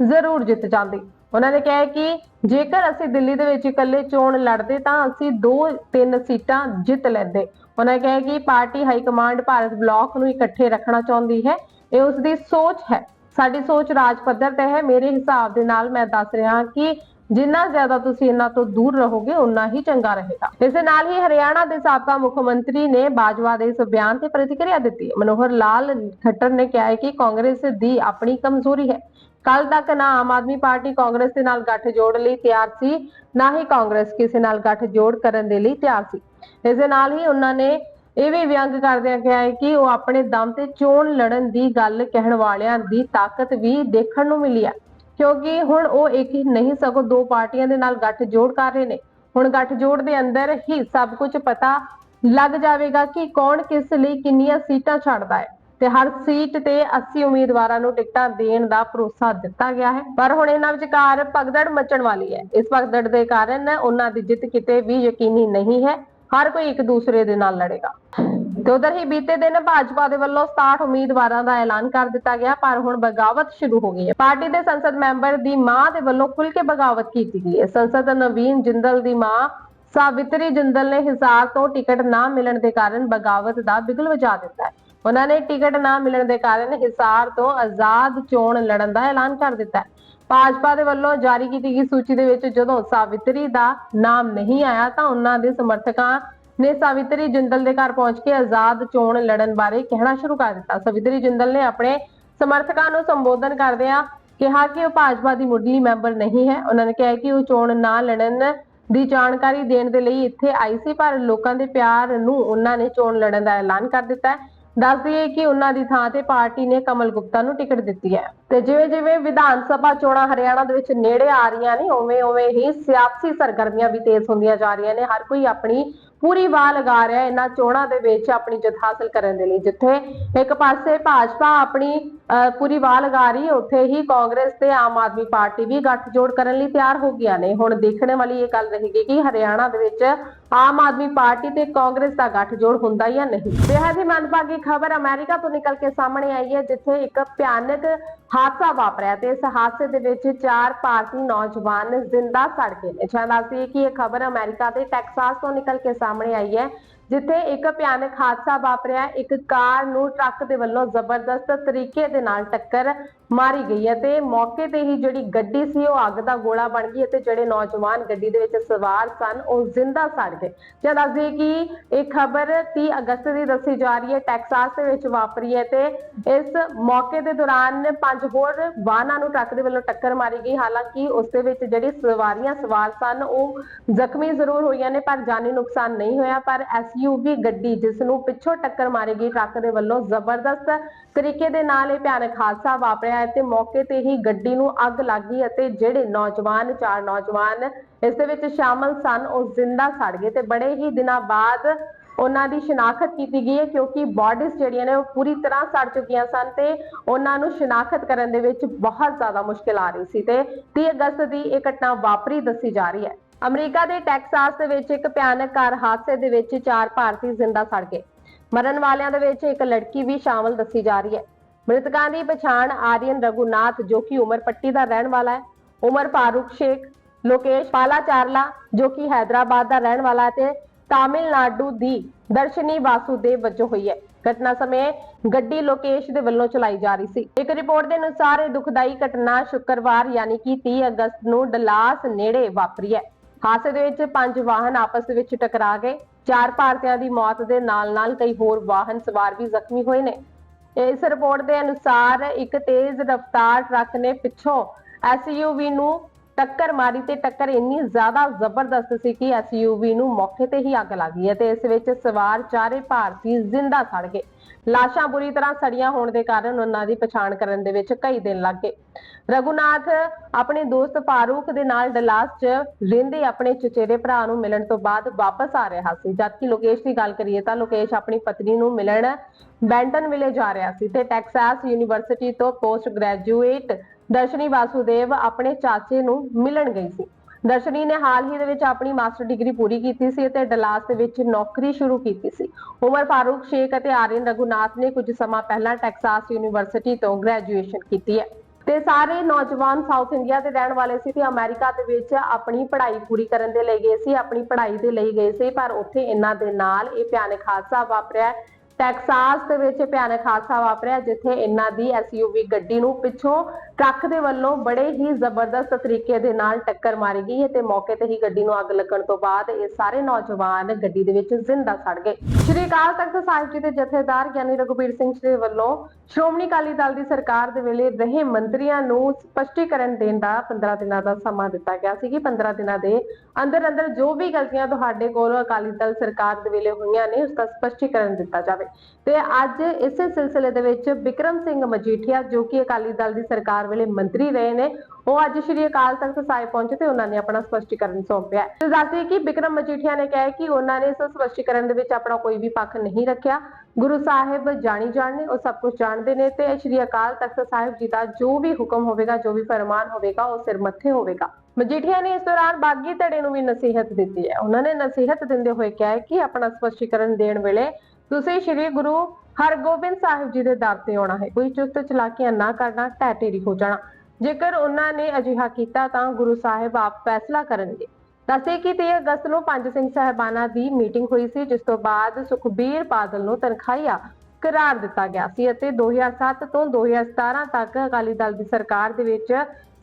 Speaker 1: ਜ਼ਰੂਰ ਜਿੱਤ ਜਾਂਦੀ। ਉਹਨਾਂ ਨੇ ਕਿਹਾ ਕਿ ਜੇਕਰ ਅਸੀਂ ਦਿੱਲੀ ਦੇ ਵਿੱਚ ਇਕੱਲੇ ਚੋਣ ਲੜਦੇ ਤਾਂ ਅਸੀਂ ਦੋ ਤਿੰਨ ਸੀਟਾਂ ਜਿੱਤ ਲੈਂਦੇ। ਉਹਨਾਂ ਕਿਹਾ ਕਿ party high command Bharat bloc ਨੂੰ ਇਕੱਠੇ ਰੱਖਣਾ ਚਾਹੁੰਦੀ ਹੈ। ਇਹ ਉਸ ਦੀ ਸੋਚ ਹੈ। ਸਾਡੀ ਸੋਚ ਰਾਜ ਪੱਧਰ ਤੇ ਹੈ। ਮੇਰੇ ਹਿਸਾਬ ਦੇ ਨਾਲ ਮੈਂ ਦੱਸ ਰਿਹਾ ਕਿ ਜਿੰਨਾ ਜ਼ਿਆਦਾ ਤੁਸੀਂ ਇਹਨਾਂ ਤੋਂ ਦੂਰ ਰਹੋਗੇ ਉਨਾ ਹੀ ਚੰਗਾ ਰਹੇਗਾ। ਇਸ ਦੇ ਨਾਲ ਹੀ ਹਰਿਆਣਾ ਦੇ ਸਾਬਕਾ ਮੁੱਖ ਮੰਤਰੀ ਨੇ ਬਾਜਵਾ ਦੇ ਇਸ ਬਿਆਨ ਤੇ ਪ੍ਰਤੀਕਿਰਿਆ ਦਿੱਤੀ। ਮਨੋਹਰ ਲਾਲ ਖੱਟਰ ਨੇ ਕਿਹਾ ਹੈ ਕਿ ਕਾਂਗਰਸ ਦੀ ਆਪਣੀ ਕਮਜ਼ੋਰੀ ਹੈ। ਕੱਲ ਤੱਕ ਨਾ ਆਮ ਆਦਮੀ ਪਾਰਟੀ ਕਾਂਗਰਸ ਦੇ ਨਾਲ ਗੱਠਜੋੜ ਲਈ ਤਿਆਰ ਸੀ, ਨਾ ਹੀ ਕਾਂਗਰਸ ਕਿਸੇ ਨਾਲ ਗੱਠਜੋੜ ਕਰਨ ਦੇ ਲਈ ਤਿਆਰ ਸੀ। ਇਸ ਦੇ ਨਾਲ ਹੀ ਉਹਨਾਂ ਨੇ ਇਹ ਵੀ ਵਿਅੰਗ ਕਰਦਿਆਂ ਕਿਹਾ ਹੈ ਕਿ ਉਹ ਆਪਣੇ ਦਮ ਤੇ ਚੋਣ ਲੜਨ ਦੀ ਗੱਲ ਕਹਿਣ ਵਾਲਿਆਂ ਦੀ ਤਾਕਤ ਵੀ ਦੇਖਣ ਨੂੰ ਮਿਲੀ ਹੈ, ਕਿਉਂਕਿ ਹੁਣ ਉਹ ਇੱਕ ਹੀ ਨਹੀਂ ਸਗੋਂ ਦੋ ਪਾਰਟੀਆਂ ਦੇ ਨਾਲ ਗੱਠਜੋੜ ਕਰ ਰਹੇ ਨੇ। ਹੁਣ ਗੱਠਜੋੜ ਦੇ ਅੰਦਰ ਹੀ ਸਭ ਕੁਝ ਪਤਾ ਲੱਗ ਜਾਵੇਗਾ ਕਿ ਕੌਣ ਕਿਸ ਲਈ ਕਿੰਨੀਆਂ ਸੀਟਾਂ ਛੱਡਦਾ ਹੈ। ਤੇ ਹਰ ਸੀਟ ਤੇ 80 ਉਮੀਦਵਾਰਾਂ ਨੂੰ ਟਿਕਟਾਂ ਦੇਣ ਦਾ ਭਰੋਸਾ ਦਿੱਤਾ ਗਿਆ ਹੈ। ਪਰ ਹੁਣ ਇਹਨਾਂ ਵਿਚਕਾਰ ਭਗਦੜ ਮਚਣ ਵਾਲੀ ਹੈ। ਇਸ ਭਗਦੜ ਦੇ ਕਾਰਨ ਉਹਨਾਂ ਦੀ ਜਿੱਤ ਕਿਤੇ ਵੀ ਯਕੀਨੀ ਨਹੀਂ ਹੈ। ਹਰ ਕੋਈ ਇੱਕ ਦੂਸਰੇ ਦੇ ਨਾਲ ਲੜੇਗਾ। ਤੇ ਉਧਰ ਹੀ ਬੀਤੇ ਦਿਨ ਭਾਜਪਾ ਦੇ ਵੱਲੋਂ 67 ਉਮੀਦਵਾਰਾਂ ਦਾ ਐਲਾਨ ਕਰ ਦਿੱਤਾ ਗਿਆ, ਪਰ ਹੁਣ ਬਗਾਵਤ ਸ਼ੁਰੂ ਹੋ ਗਈ ਹੈ। ਪਾਰਟੀ ਦੇ ਸੰਸਦ ਮੈਂਬਰ ਦੀ ਮਾਂ ਦੇ ਵੱਲੋਂ ਖੁੱਲ ਕੇ ਬਗਾਵਤ ਕੀਤੀ ਗਈ ਹੈ। ਸੰਸਦ ਨਵੀਨ ਜਿੰਦਲ ਦੀ ਮਾਂ ਸਾਵਿਤਰੀ ਜਿੰਦਲ ਨੇ ਹਿਸਾਰ ਤੋਂ ਟਿਕਟ ਨਾ ਮਿਲਣ ਦੇ ਕਾਰਨ ਬਗਾਵਤ ਦਾ ਬਿਗਲ ਵਜਾ ਦਿੱਤਾ ਹੈ। ਉਹਨਾਂ ਨੇ ਟਿਕਟ ਨਾ ਮਿਲਣ ਦੇ ਕਾਰਨ ਹਿਸਾਰ ਤੋਂ ਆਜ਼ਾਦ ਚੋਣ ਲੜਨ ਦਾ ਐਲਾਨ ਕਰ ਦਿੱਤਾ। ਹੈ ਭਾਜਪਾ ਦੇ ਵੱਲੋਂ ਜਾਰੀ ਕੀਤੀ ਗਈ ਸੂਚੀ ਦੇ ਵਿੱਚ ਜਦੋਂ ਸਾਵਿਤਰੀ ਦਾ ਨਾਮ ਨਹੀਂ ਆਇਆ ਤਾਂ ਉਹਨਾਂ ਦੇ ਸਮਰਥਕਾਂ ਨੇ ਸਾਵਿਤਰੀ ਜਿੰਦਲ ਦੇ ਘਰ ਪਹੁੰਚ ਕੇ ਆਜ਼ਾਦ ਚੋਣ ਲੜਨ ਬਾਰੇ ਕਹਿਣਾ ਸ਼ੁਰੂ ਕਰ ਦਿੱਤਾ। ਸਾਵਿਤਰੀ ਜਿੰਦਲ ਨੇ ਆਪਣੇ ਸਮਰਥਕਾਂ ਨੂੰ ਸੰਬੋਧਨ ਕਰਦਿਆਂ ਕਿਹਾ ਕਿ ਉਹ ਭਾਜਪਾ ਦੀ ਮੁੱਢਲੀ ਮੈਂਬਰ ਨਹੀਂ ਹੈ। ਉਹਨਾਂ ਨੇ ਕਿਹਾ ਕਿ ਉਹ ਚੋਣ ਨਾ ਲੜਨ ਦੀ ਜਾਣਕਾਰੀ ਦੇਣ ਦੇ ਲਈ ਇੱਥੇ ਆਈ ਸੀ, ਪਰ ਲੋਕਾਂ ਦੇ ਪਿਆਰ ਨੂੰ ਉਹਨਾਂ ਨੇ ਚੋਣ ਲੜਨ ਦਾ ਐਲਾਨ ਕਰ ਦਿੱਤਾ ਹੈ। ਦੱਸ ਦਈਏ ਕਿ ਉਹਨਾਂ ਦੀ ਥਾਂ ਤੇ ਪਾਰਟੀ ਨੇ ਕਮਲ ਗੁਪਤਾ ਨੂੰ ਟਿਕਟ ਦਿੱਤੀ ਹੈ। ਤੇ ਜਿਵੇਂ ਜਿਵੇਂ ਵਿਧਾਨ ਸਭਾ ਚੋਣਾਂ ਹਰਿਆਣਾ ਦੇ ਵਿੱਚ ਨੇੜੇ ਆ ਰਹੀਆਂ ਨੇ ਉਵੇਂ ਉਵੇਂ ਹੀ ਸਿਆਸੀ ਸਰਗਰਮੀਆਂ ਵੀ ਤੇਜ਼ ਹੁੰਦੀਆਂ ਜਾ ਰਹੀਆਂ ਨੇ। ਹਰ ਕੋਈ ਆਪਣੀ ਪੂਰੀ ਵਾਹ ਲਗਾ ਰਿਹਾ ਇਹਨਾਂ ਚੋਣਾਂ ਦੇ ਵਿੱਚ ਆਪਣੀ ਜਿੱਤ ਹਾਸਲ ਕਰਨ ਦੇ ਲਈ। ਜਿੱਥੇ ਇੱਕ ਪਾਸੇ ਭਾਜਪਾ ਆਪਣੀ ਅਹ, ਪੂਰੀ ਵਾਹ ਲਗਾ ਰਹੀ ਹੈ ਉੱਥੇ ਹੀ ਕਾਂਗਰਸ ਤੇ ਆਮ ਆਦਮੀ ਪਾਰਟੀ ਵੀ ਗੱਠਜੋੜ ਕਰਨ ਲਈ ਤਿਆਰ ਹੋ ਗਈਆਂ ਨੇ। ਹੁਣ ਦੇਖਣ ਵਾਲੀ ਇਹ ਗੱਲ ਰਹੇਗੀ ਕਿ ਹਰਿਆਣਾ ਦੇ ਵਿੱਚ ਆਮ ਆਦਮੀ ਪਾਰਟੀ ਤੇ ਕਾਂਗਰਸ ਦਾ ਗੱਠਜੋੜ ਹੁੰਦਾ ਜਾਂ ਨਹੀਂ? ਬੇਹੱਦ ਹੀ ਮੰਦਭਾਗੀ ਖਬਰ, ਅਮਰੀਕਾ ਤੋਂ ਨਿਕਲ ਕੇ ਸਾਹਮਣੇ ਆਈ ਹੈ, ਜਿੱਥੇ ਇੱਕ ਭਿਆਨਕ ਹਾਦਸਾ ਵਾਪਰਿਆ ਤੇ ਇਸ ਹਾਦਸੇ ਦੇ ਵਿੱਚ ਚਾਰ ਭਾਰਤੀ ਨੌਜਵਾਨ ਜ਼ਿੰਦਾ ਸੜ ਗਏ ਨੇ। ਸ਼ਾਇਦ ਅਸੀਂ ਕਿ ਇਹ ਖਬਰ ਅਮਰੀਕਾ ਦੇ ਟੈਕਸਾਸ ਤੋਂ ਨਿਕਲ ਕੇ ਸਾਹਮਣੇ ਆਈ ਹੈ, ਜਿੱਥੇ ਇੱਕ ਭਿਆਨਕ ਹਾਦਸਾ ਵਾਪਰਿਆ। ਇੱਕ ਕਾਰ ਨੂੰ ਟਰੱਕ ਦੇ ਵੱਲੋਂ ਜ਼ਬਰਦਸਤ ਤਰੀਕੇ ਦੇ ਨਾਲ ਟੱਕਰ ਮਾਰੀ ਗਈ ਹੈ ਤੇ ਮੌਕੇ ਤੇ ਹੀ ਜਿਹੜੀ ਗੱਡੀ ਸੀ ਉਹ ਅੱਗ ਦਾ ਗੋਲਾ ਬਣ ਗਈ ਅਤੇ ਜਿਹੜੇ ਨੌਜਵਾਨ ਗੱਡੀ ਦੇ ਵਿੱਚ ਸਵਾਰ ਸਨ, ਉਹ ਜ਼ਿੰਦਾ ਸੜ ਗਏ। ਜਦ ਦੱਸਦੇ ਕਿ ਇਹ ਖਬਰ 30 ਅਗਸਤ ਦੀ ਦੱਸੀ ਜਾ ਰਹੀ ਹੈ, ਟੈਕਸਾਸ ਦੇ ਵਿੱਚ ਵਾਪਰੀ ਹੈ ਤੇ ਇਸ ਮੌਕੇ ਦੇ ਦੌਰਾਨ ਪੰਜ ਹੋਰ ਵਾਹਨਾਂ ਨੂੰ ਟਰੱਕ ਦੇ ਵੱਲੋਂ ਟੱਕਰ ਮਾਰੀ ਗਈ। ਹਾਲਾਂਕਿ ਉਸ ਦੇ ਵਿੱਚ ਜਿਹੜੀ ਸਵਾਰੀਆਂ ਸਵਾਰ ਸਨ, ਉਹ ਜ਼ਖਮੀ ਜ਼ਰੂਰ ਹੋਈਆਂ ਨੇ, ਪਰ ਜਾਨੀ ਨੁਕਸਾਨ ਨਹੀਂ ਹੋਇਆ। ਪਰ ਐਸਯੂਵੀ ਗੱਡੀ ਜਿਸ ਨੂੰ ਪਿੱਛੋਂ ਟੱਕਰ ਮਾਰੀ ਗਈ, ਟਰੱਕ ਦੇ ਵੱਲੋਂ ਜ਼ਬਰਦਸਤ ਤਰੀਕੇ ਦੇ ਨਾਲ ਇਹ ਭਿਆਨਕ ਹਾਦਸਾ ਵਾਪਰਿਆ ਹੈ ਤੇ ਮੌਕੇ ਤੇ ਹੀ ਗੱਡੀ ਨੂੰ ਅੱਗ ਲੱਗ ਗਈ ਅਤੇ ਜਿਹੜੇ ਨੌਜਵਾਨ, ਚਾਰ ਨੌਜਵਾਨ ਇਸ ਦੇ ਵਿੱਚ ਸ਼ਾਮਲ ਸਨ, ਉਹ ਜ਼ਿੰਦਾ ਸੜ ਗਏ ਤੇ ਬੜੇ ਹੀ ਦਿਨਾਂ ਬਾਅਦ ਉਹਨਾਂ ਦੀ ਸ਼ਨਾਖਤ ਕੀਤੀ ਗਈ ਹੈ ਕਿਉਂਕਿ ਬਾਡੀਜ਼ ਜਿਹੜੀਆਂ ਨੇ ਉਹ ਪੂਰੀ ਤਰ੍ਹਾਂ ਸੜ ਚੁੱਕੀਆਂ ਸਨ ਤੇ ਉਹਨਾਂ ਨੂੰ ਸ਼ਨਾਖਤ ਕਰਨ ਦੇ ਵਿੱਚ ਬਹੁਤ ਜ਼ਿਆਦਾ ਮੁਸ਼ਕਿਲ ਆ ਰਹੀ ਸੀ ਤੇ 30 ਅਗਸਤ ਦੀ ਇਹ ਘਟਨਾ ਵਾਪਰੀ ਦੱਸੀ ਜਾ ਰਹੀ ਹੈ। ਅਮਰੀਕਾ ਦੇ ਟੈਕਸਾਸ ਦੇ ਵਿੱਚ ਇੱਕ ਭਿਆਨਕ ਕਾਰ ਹਾਦਸੇ ਦੇ ਵਿੱਚ ਚਾਰ ਭਾਰਤੀ ਜ਼ਿੰਦਾ ਸੜ ਗਏ। ਮਰਨ ਵਾਲਿਆਂ ਦੇ ਵਿੱਚ ਇੱਕ ਲੜਕੀ ਵੀ ਸ਼ਾਮਲ ਦੱਸੀ ਜਾ ਰਹੀ ਹੈ। ਮ੍ਰਿਤਕਾਂ ਦੀ ਪਛਾਣ ਆਰੀਅਨ ਰਘੁਨਾਥ, ਜੋ ਕਿ ਉਮਰ ਪੱਟੀ ਦਾ ਰਹਿਣ ਵਾਲਾ ਹੈ, ਉਮਰ ਫਾਰੂਕ ਸ਼ੇਖ, ਲੋਕੇਸ਼ ਪਾਲਾਚਾਰਲਾ ਜੋ ਕਿ ਹੈਦਰਾਬਾਦ ਦਾ ਰਹਿਣ ਵਾਲਾ ਤੇ ਤਾਮਿਲਨਾਡੂ ਦੀ ਦਰਸ਼ਨੀ ਵਾਸੂਦੇਵ ਵਜੋਂ ਹੋਈ ਹੈ। ਘਟਨਾ ਸਮੇਂ ਗੱਡੀ ਲੋਕੇਸ਼ ਦੇ ਵੱਲੋਂ ਚਲਾਈ ਜਾ ਰਹੀ ਸੀ। ਇੱਕ ਰਿਪੋਰਟ ਦੇ ਅਨੁਸਾਰ ਇਹ ਦੁਖਦਾਈ ਘਟਨਾ ਸ਼ੁੱਕਰਵਾਰ ਯਾਨੀ ਕਿ 30 ਅਗਸਤ ਨੂੰ ਡਲਾਸ ਨੇੜੇ ਵਾਪਰੀ ਹੈ। ਹਾਦਸੇ ਦੇ ਵਿੱਚ ਪੰਜ ਵਾਹਨ ਆਪਸ ਦੇ ਵਿੱਚ ਟਕਰਾ ਗਏ। ਚਾਰ ਭਾਰਤੀਆਂ ਦੀ ਮੌਤ ਦੇ ਨਾਲ-ਨਾਲ ਕਈ ਹੋਰ ਵਾਹਨ ਸਵਾਰ ਵੀ ਜ਼ਖਮੀ ਹੋਏ ਨੇ। ਇਸ ਰਿਪੋਰਟ ਦੇ ਅਨੁਸਾਰ ਇੱਕ ਤੇਜ਼ ਰਫ਼ਤਾਰ ਟਰੱਕ ਨੇ ਪਿੱਛੋਂ ਐਸਯੂਵੀ ਨੂੰ ਟੱਕਰ ਮਾਰੀ ਤੇ ਟੱਕਰ ਇੰਨੀ ਜ਼ਿਆਦਾ ਜ਼ਬਰਦਸਤ ਸੀ ਕਿ ਐਸਯੂਵੀ ਨੂੰ ਮੌਕੇ ਤੇ ਹੀ ਅੱਗ ਲੱਗ ਗਈ ਅਤੇ ਇਸ ਵਿੱਚ ਸਵਾਰ ਚਾਰੇ ਭਾਰਤੀ ਜ਼ਿੰਦਾ ਸੜ ਗਏ। ਲਾਸ਼ਾਂ ਬੁਰੀ ਤਰ੍ਹਾਂ ਸੜੀਆਂ ਹੋਣ ਦੇ ਕਾਰਨ ਉਹਨਾਂ ਦੀ ਪਛਾਣ ਕਰਨ ਦੇ ਵਿੱਚ ਕਈ ਦਿਨ ਲੱਗ ਗਏ। ਰਘੁਨਾਥ ਆਪਣੇ ਦੋਸਤ ਫਾਰੂਕ ਦੇ ਨਾਲ ਡਲਾਸ 'ਚ ਰਹਿੰਦੇ ਆਪਣੇ ਚਚੇਰੇ ਭਰਾ ਨੂੰ ਮਿਲਣ ਤੋਂ ਬਾਅਦ ਵਾਪਸ ਆ ਰਿਹਾ ਸੀ। ਜਦਕਿ ਲੋਕੇਸ਼ ਦੀ ਗੱਲ ਕਰੀਏ ਤਾਂ ਲੋਕੇਸ਼ ਆਪਣੀ ਪਤਨੀ ਨੂੰ ਮਿਲਣ ਬੈਂਟਨ ਵਿਲੇ ਜਾ ਰਿਹਾ ਸੀ ਤੇ ਟੈਕਸਾਸ ਯੂਨੀਵਰਸਿਟੀ ਤੋਂ ਪੋਸਟ ਗ੍ਰੈਜੂਏਟ ਦਰਸ਼ਨੀ ਵਾਸੂਦੇਵ ਆਪਣੇ ਚਾਚੇ ਨੂੰ ਮਿਲਣ ਗਈ ਸੀ। ਦਰਸ਼ਨੀ ਨੇ ਹਾਲ ਹੀ ਦੇ ਵਿੱਚ ਆਪਣੀ ਮਾਸਟਰ ਡਿਗਰੀ ਪੂਰੀ ਕੀਤੀ ਸੀ ਅਤੇ ਡਲਾਸ ਦੇ ਵਿੱਚ ਨੌਕਰੀ ਸ਼ੁਰੂ ਕੀਤੀ ਸੀ। ਉਮਰ ਫਾਰੂਕ ਸ਼ੇਖ ਅਤੇ ਆਰਿਨ ਰਘੁਨਾਥ ਨੇ ਕੁਝ ਸਮਾਂ ਪਹਿਲਾਂ ਟੈਕਸਾਸ ਯੂਨੀਵਰਸਿਟੀ ਤੋਂ ਗ੍ਰੈਜੂਏਸ਼ਨ ਕੀਤੀ ਹੈ। ਤੇ ਸਾਰੇ ਨੌਜਵਾਨ ਸਾਊਥ ਇੰਡੀਆ ਦੇ ਰਹਿਣ ਵਾਲੇ ਸੀ ਤੇ ਅਮਰੀਕਾ ਦੇ ਵਿੱਚ ਆਪਣੀ ਪੜ੍ਹਾਈ ਪੂਰੀ ਕਰਨ ਦੇ ਲਈ ਗਏ ਸੀ, ਆਪਣੀ ਪੜ੍ਹਾਈ ਦੇ ਲਈ ਗਏ ਸੀ, ਪਰ ਉੱਥੇ ਇਹਨਾਂ ਦੇ ਨਾਲ ਇਹ ਭਿਆਨਕ ਹਾਦਸਾ ਵਾਪਰਿਆ। ਟੈਕਸਾਸ ਦੇ ਵਿੱਚ ਭਿਆਨਕ ਹਾਦਸਾ ਵਾਪਰਿਆ, ਜਿੱਥੇ ਇਹਨਾਂ ਦੀ ਐਸਯੂਵੀ ਗੱਡੀ ਨੂੰ ਪਿੱਛੋਂ ਟਰੱਕ ਦੇ ਵੱਲੋਂ ਬੜੇ ਹੀ ਜ਼ਬਰਦਸਤ ਤਰੀਕੇ ਦੇ ਨਾਲ ਟੱਕਰ ਮਾਰੀ ਗਈ ਹੈ ਤੇ ਮੌਕੇ ਤੇ ਹੀ ਗੱਡੀ ਨੂੰ ਅੱਗ ਲੱਗਣ ਤੋਂ ਬਾਅਦ ਇਹ ਸਾਰੇ ਨੌਜਵਾਨ ਗੱਡੀ ਦੇ ਵਿੱਚ ਜ਼ਿੰਦਾ ਸੜ ਗਏ। ਸ਼੍ਰੀ ਅਕਾਲ ਤਖਤ ਸਾਹਿਬ ਜੀ ਦੇ ਜਥੇਦਾਰ ਗਿਆਨੀ ਰਘੁਬੀਰ ਸਿੰਘ ਜੀ ਵੱਲੋਂ ਸ਼੍ਰੋਮਣੀ ਅਕਾਲੀ ਦਲ ਦੀ ਸਰਕਾਰ ਦੇ ਵੇਲੇ ਰਹੇ ਮੰਤਰੀਆਂ ਨੂੰ ਸਪਸ਼ਟੀਕਰਨ ਦੇਣ ਦਾ 15 ਦਿਨਾਂ ਦਾ ਸਮਾਂ ਦਿੱਤਾ ਗਿਆ ਸੀ ਕਿ 15 ਦਿਨਾਂ ਦੇ ਅੰਦਰ ਅੰਦਰ ਜੋ ਵੀ ਗਲਤੀਆਂ ਤੁਹਾਡੇ ਕੋਲ ਅਕਾਲੀ ਦਲ ਸਰਕਾਰ ਦੇ ਵੇਲੇ ਹੋਈਆਂ ਨੇ ਉਸ ਦਾ ਸਪਸ਼ਟੀਕਰਨ ਦਿੱਤਾ ਜਾਵੇ। ਤੇ ਅੱਜ ਇਸੇ ਸਿਲਸਿਲੇ ਦੇ ਵਿੱਚ ਵਿਕਰਮ ਸਿੰਘ ਮਜੀਠੀਆ ਜੋ ਕਿ ਅਕਾਲੀ ਦਲ ਦੀ ਸਰਕਾਰ ਵੇਲੇ ਮੰਤਰੀ ਰਹੇ ਨੇ। ਉਹ ਅੱਜ ਸ਼੍ਰੀ ਅਕਾਲ ਤਖਤ ਸਾਹਿਬ ਪਹੁੰਚੇ ਤੇ ਉਹਨਾਂ ਨੇ ਆਪਣਾ ਸਪਸ਼ਟੀਕਰਨ ਸੌਂਪਿਆ। ਤੇ ਦੱਸਦੇ ਕਿ ਵਿਕਰਮ ਮਜੀਠੀਆ ਨੇ ਕਿਹਾ ਕਿ ਉਹਨਾਂ ਨੇ ਇਸ ਸਪਸ਼ਟੀਕਰਨ ਦੇ ਵਿੱਚ ਆਪਣਾ ਕੋਈ ਵੀ ਪੱਖ ਨਹੀਂ ਰੱਖਿਆ। ਗੁਰੂ ਸਾਹਿਬ ਜਾਣੀ ਜਾਣਨੇ ਉਹ ਸਭ ਕੁਝ ਜਾਣਦੇ ਨੇ ਤੇ ਸ਼੍ਰੀ ਅਕਾਲ ਤਖਤ ਸਾਹਿਬ ਜੀ ਦਾ ਜੋ ਵੀ ਹੁਕਮ ਹੋਵੇਗਾ, ਜੋ ਵੀ ਫਰਮਾਨ ਹੋਵੇਗਾ, ਉਹ ਸਿਰ ਮੱਥੇ ਹੋਵੇਗਾ। ਮਜੀਠੀਆ ਨੇ ਇਸ ਦੌਰਾਨ ਬਾਗੀ ਧੜੇ ਨੂੰ ਵੀ ਨਸੀਹਤ ਦਿੱਤੀ ਹੈ। ਉਹਨਾਂ ਨੇ ਨਸੀਹਤ ਦਿੰਦੇ ਹੋਏ ਕਿਹਾ ਕਿ ਆਪਣਾ ਸਪਸ਼ਟੀਕਰਨ ਦੇਣ ਵੇਲੇ ਤੁਸੀਂ ਸ਼੍ਰੀ ਗੁਰੂ ਹਰਗੋਬਿੰਦ ਸਾਹਿਬ ਜੀ ਦੇ ਦਰ ਤੇ ਆਉਣਾ ਹੈ। ਕੋਈ ਚੁਸਤ ਚਲਾਕੀਆਂ ਨਾ ਕਰਨਾ ਢਹਿ ਹੋ ਜਾਣਾ। ਜੇਕਰ ਉਹਨਾਂ ਨੇ ਅਜਿਹਾ ਕੀਤਾ ਤਾਂ ਗੁਰੂ ਸਾਹਿਬ ਆਪ ਫੈਸਲਾ ਕਰਨਗੇ। ਦੱਸੇ ਕਿ 23 ਅਗਸਤ ਨੂੰ ਪੰਜ ਸਿੰਘ ਸਾਹਿਬਾਨਾਂ ਦੀ ਮੀਟਿੰਗ ਹੋਈ ਸੀ, ਜਿਸ ਤੋਂ ਬਾਅਦ ਸੁਖਬੀਰ ਬਾਦਲ ਨੂੰ ਤਨਖਾਹੀਆ ਕਰਾਰ ਦਿੱਤਾ ਗਿਆ ਸੀ ਅਤੇ 2007 ਤੋਂ 2017 ਤੱਕ ਅਕਾਲੀ ਦਲ ਦੀ ਸਰਕਾਰ ਦੇ ਵਿੱਚ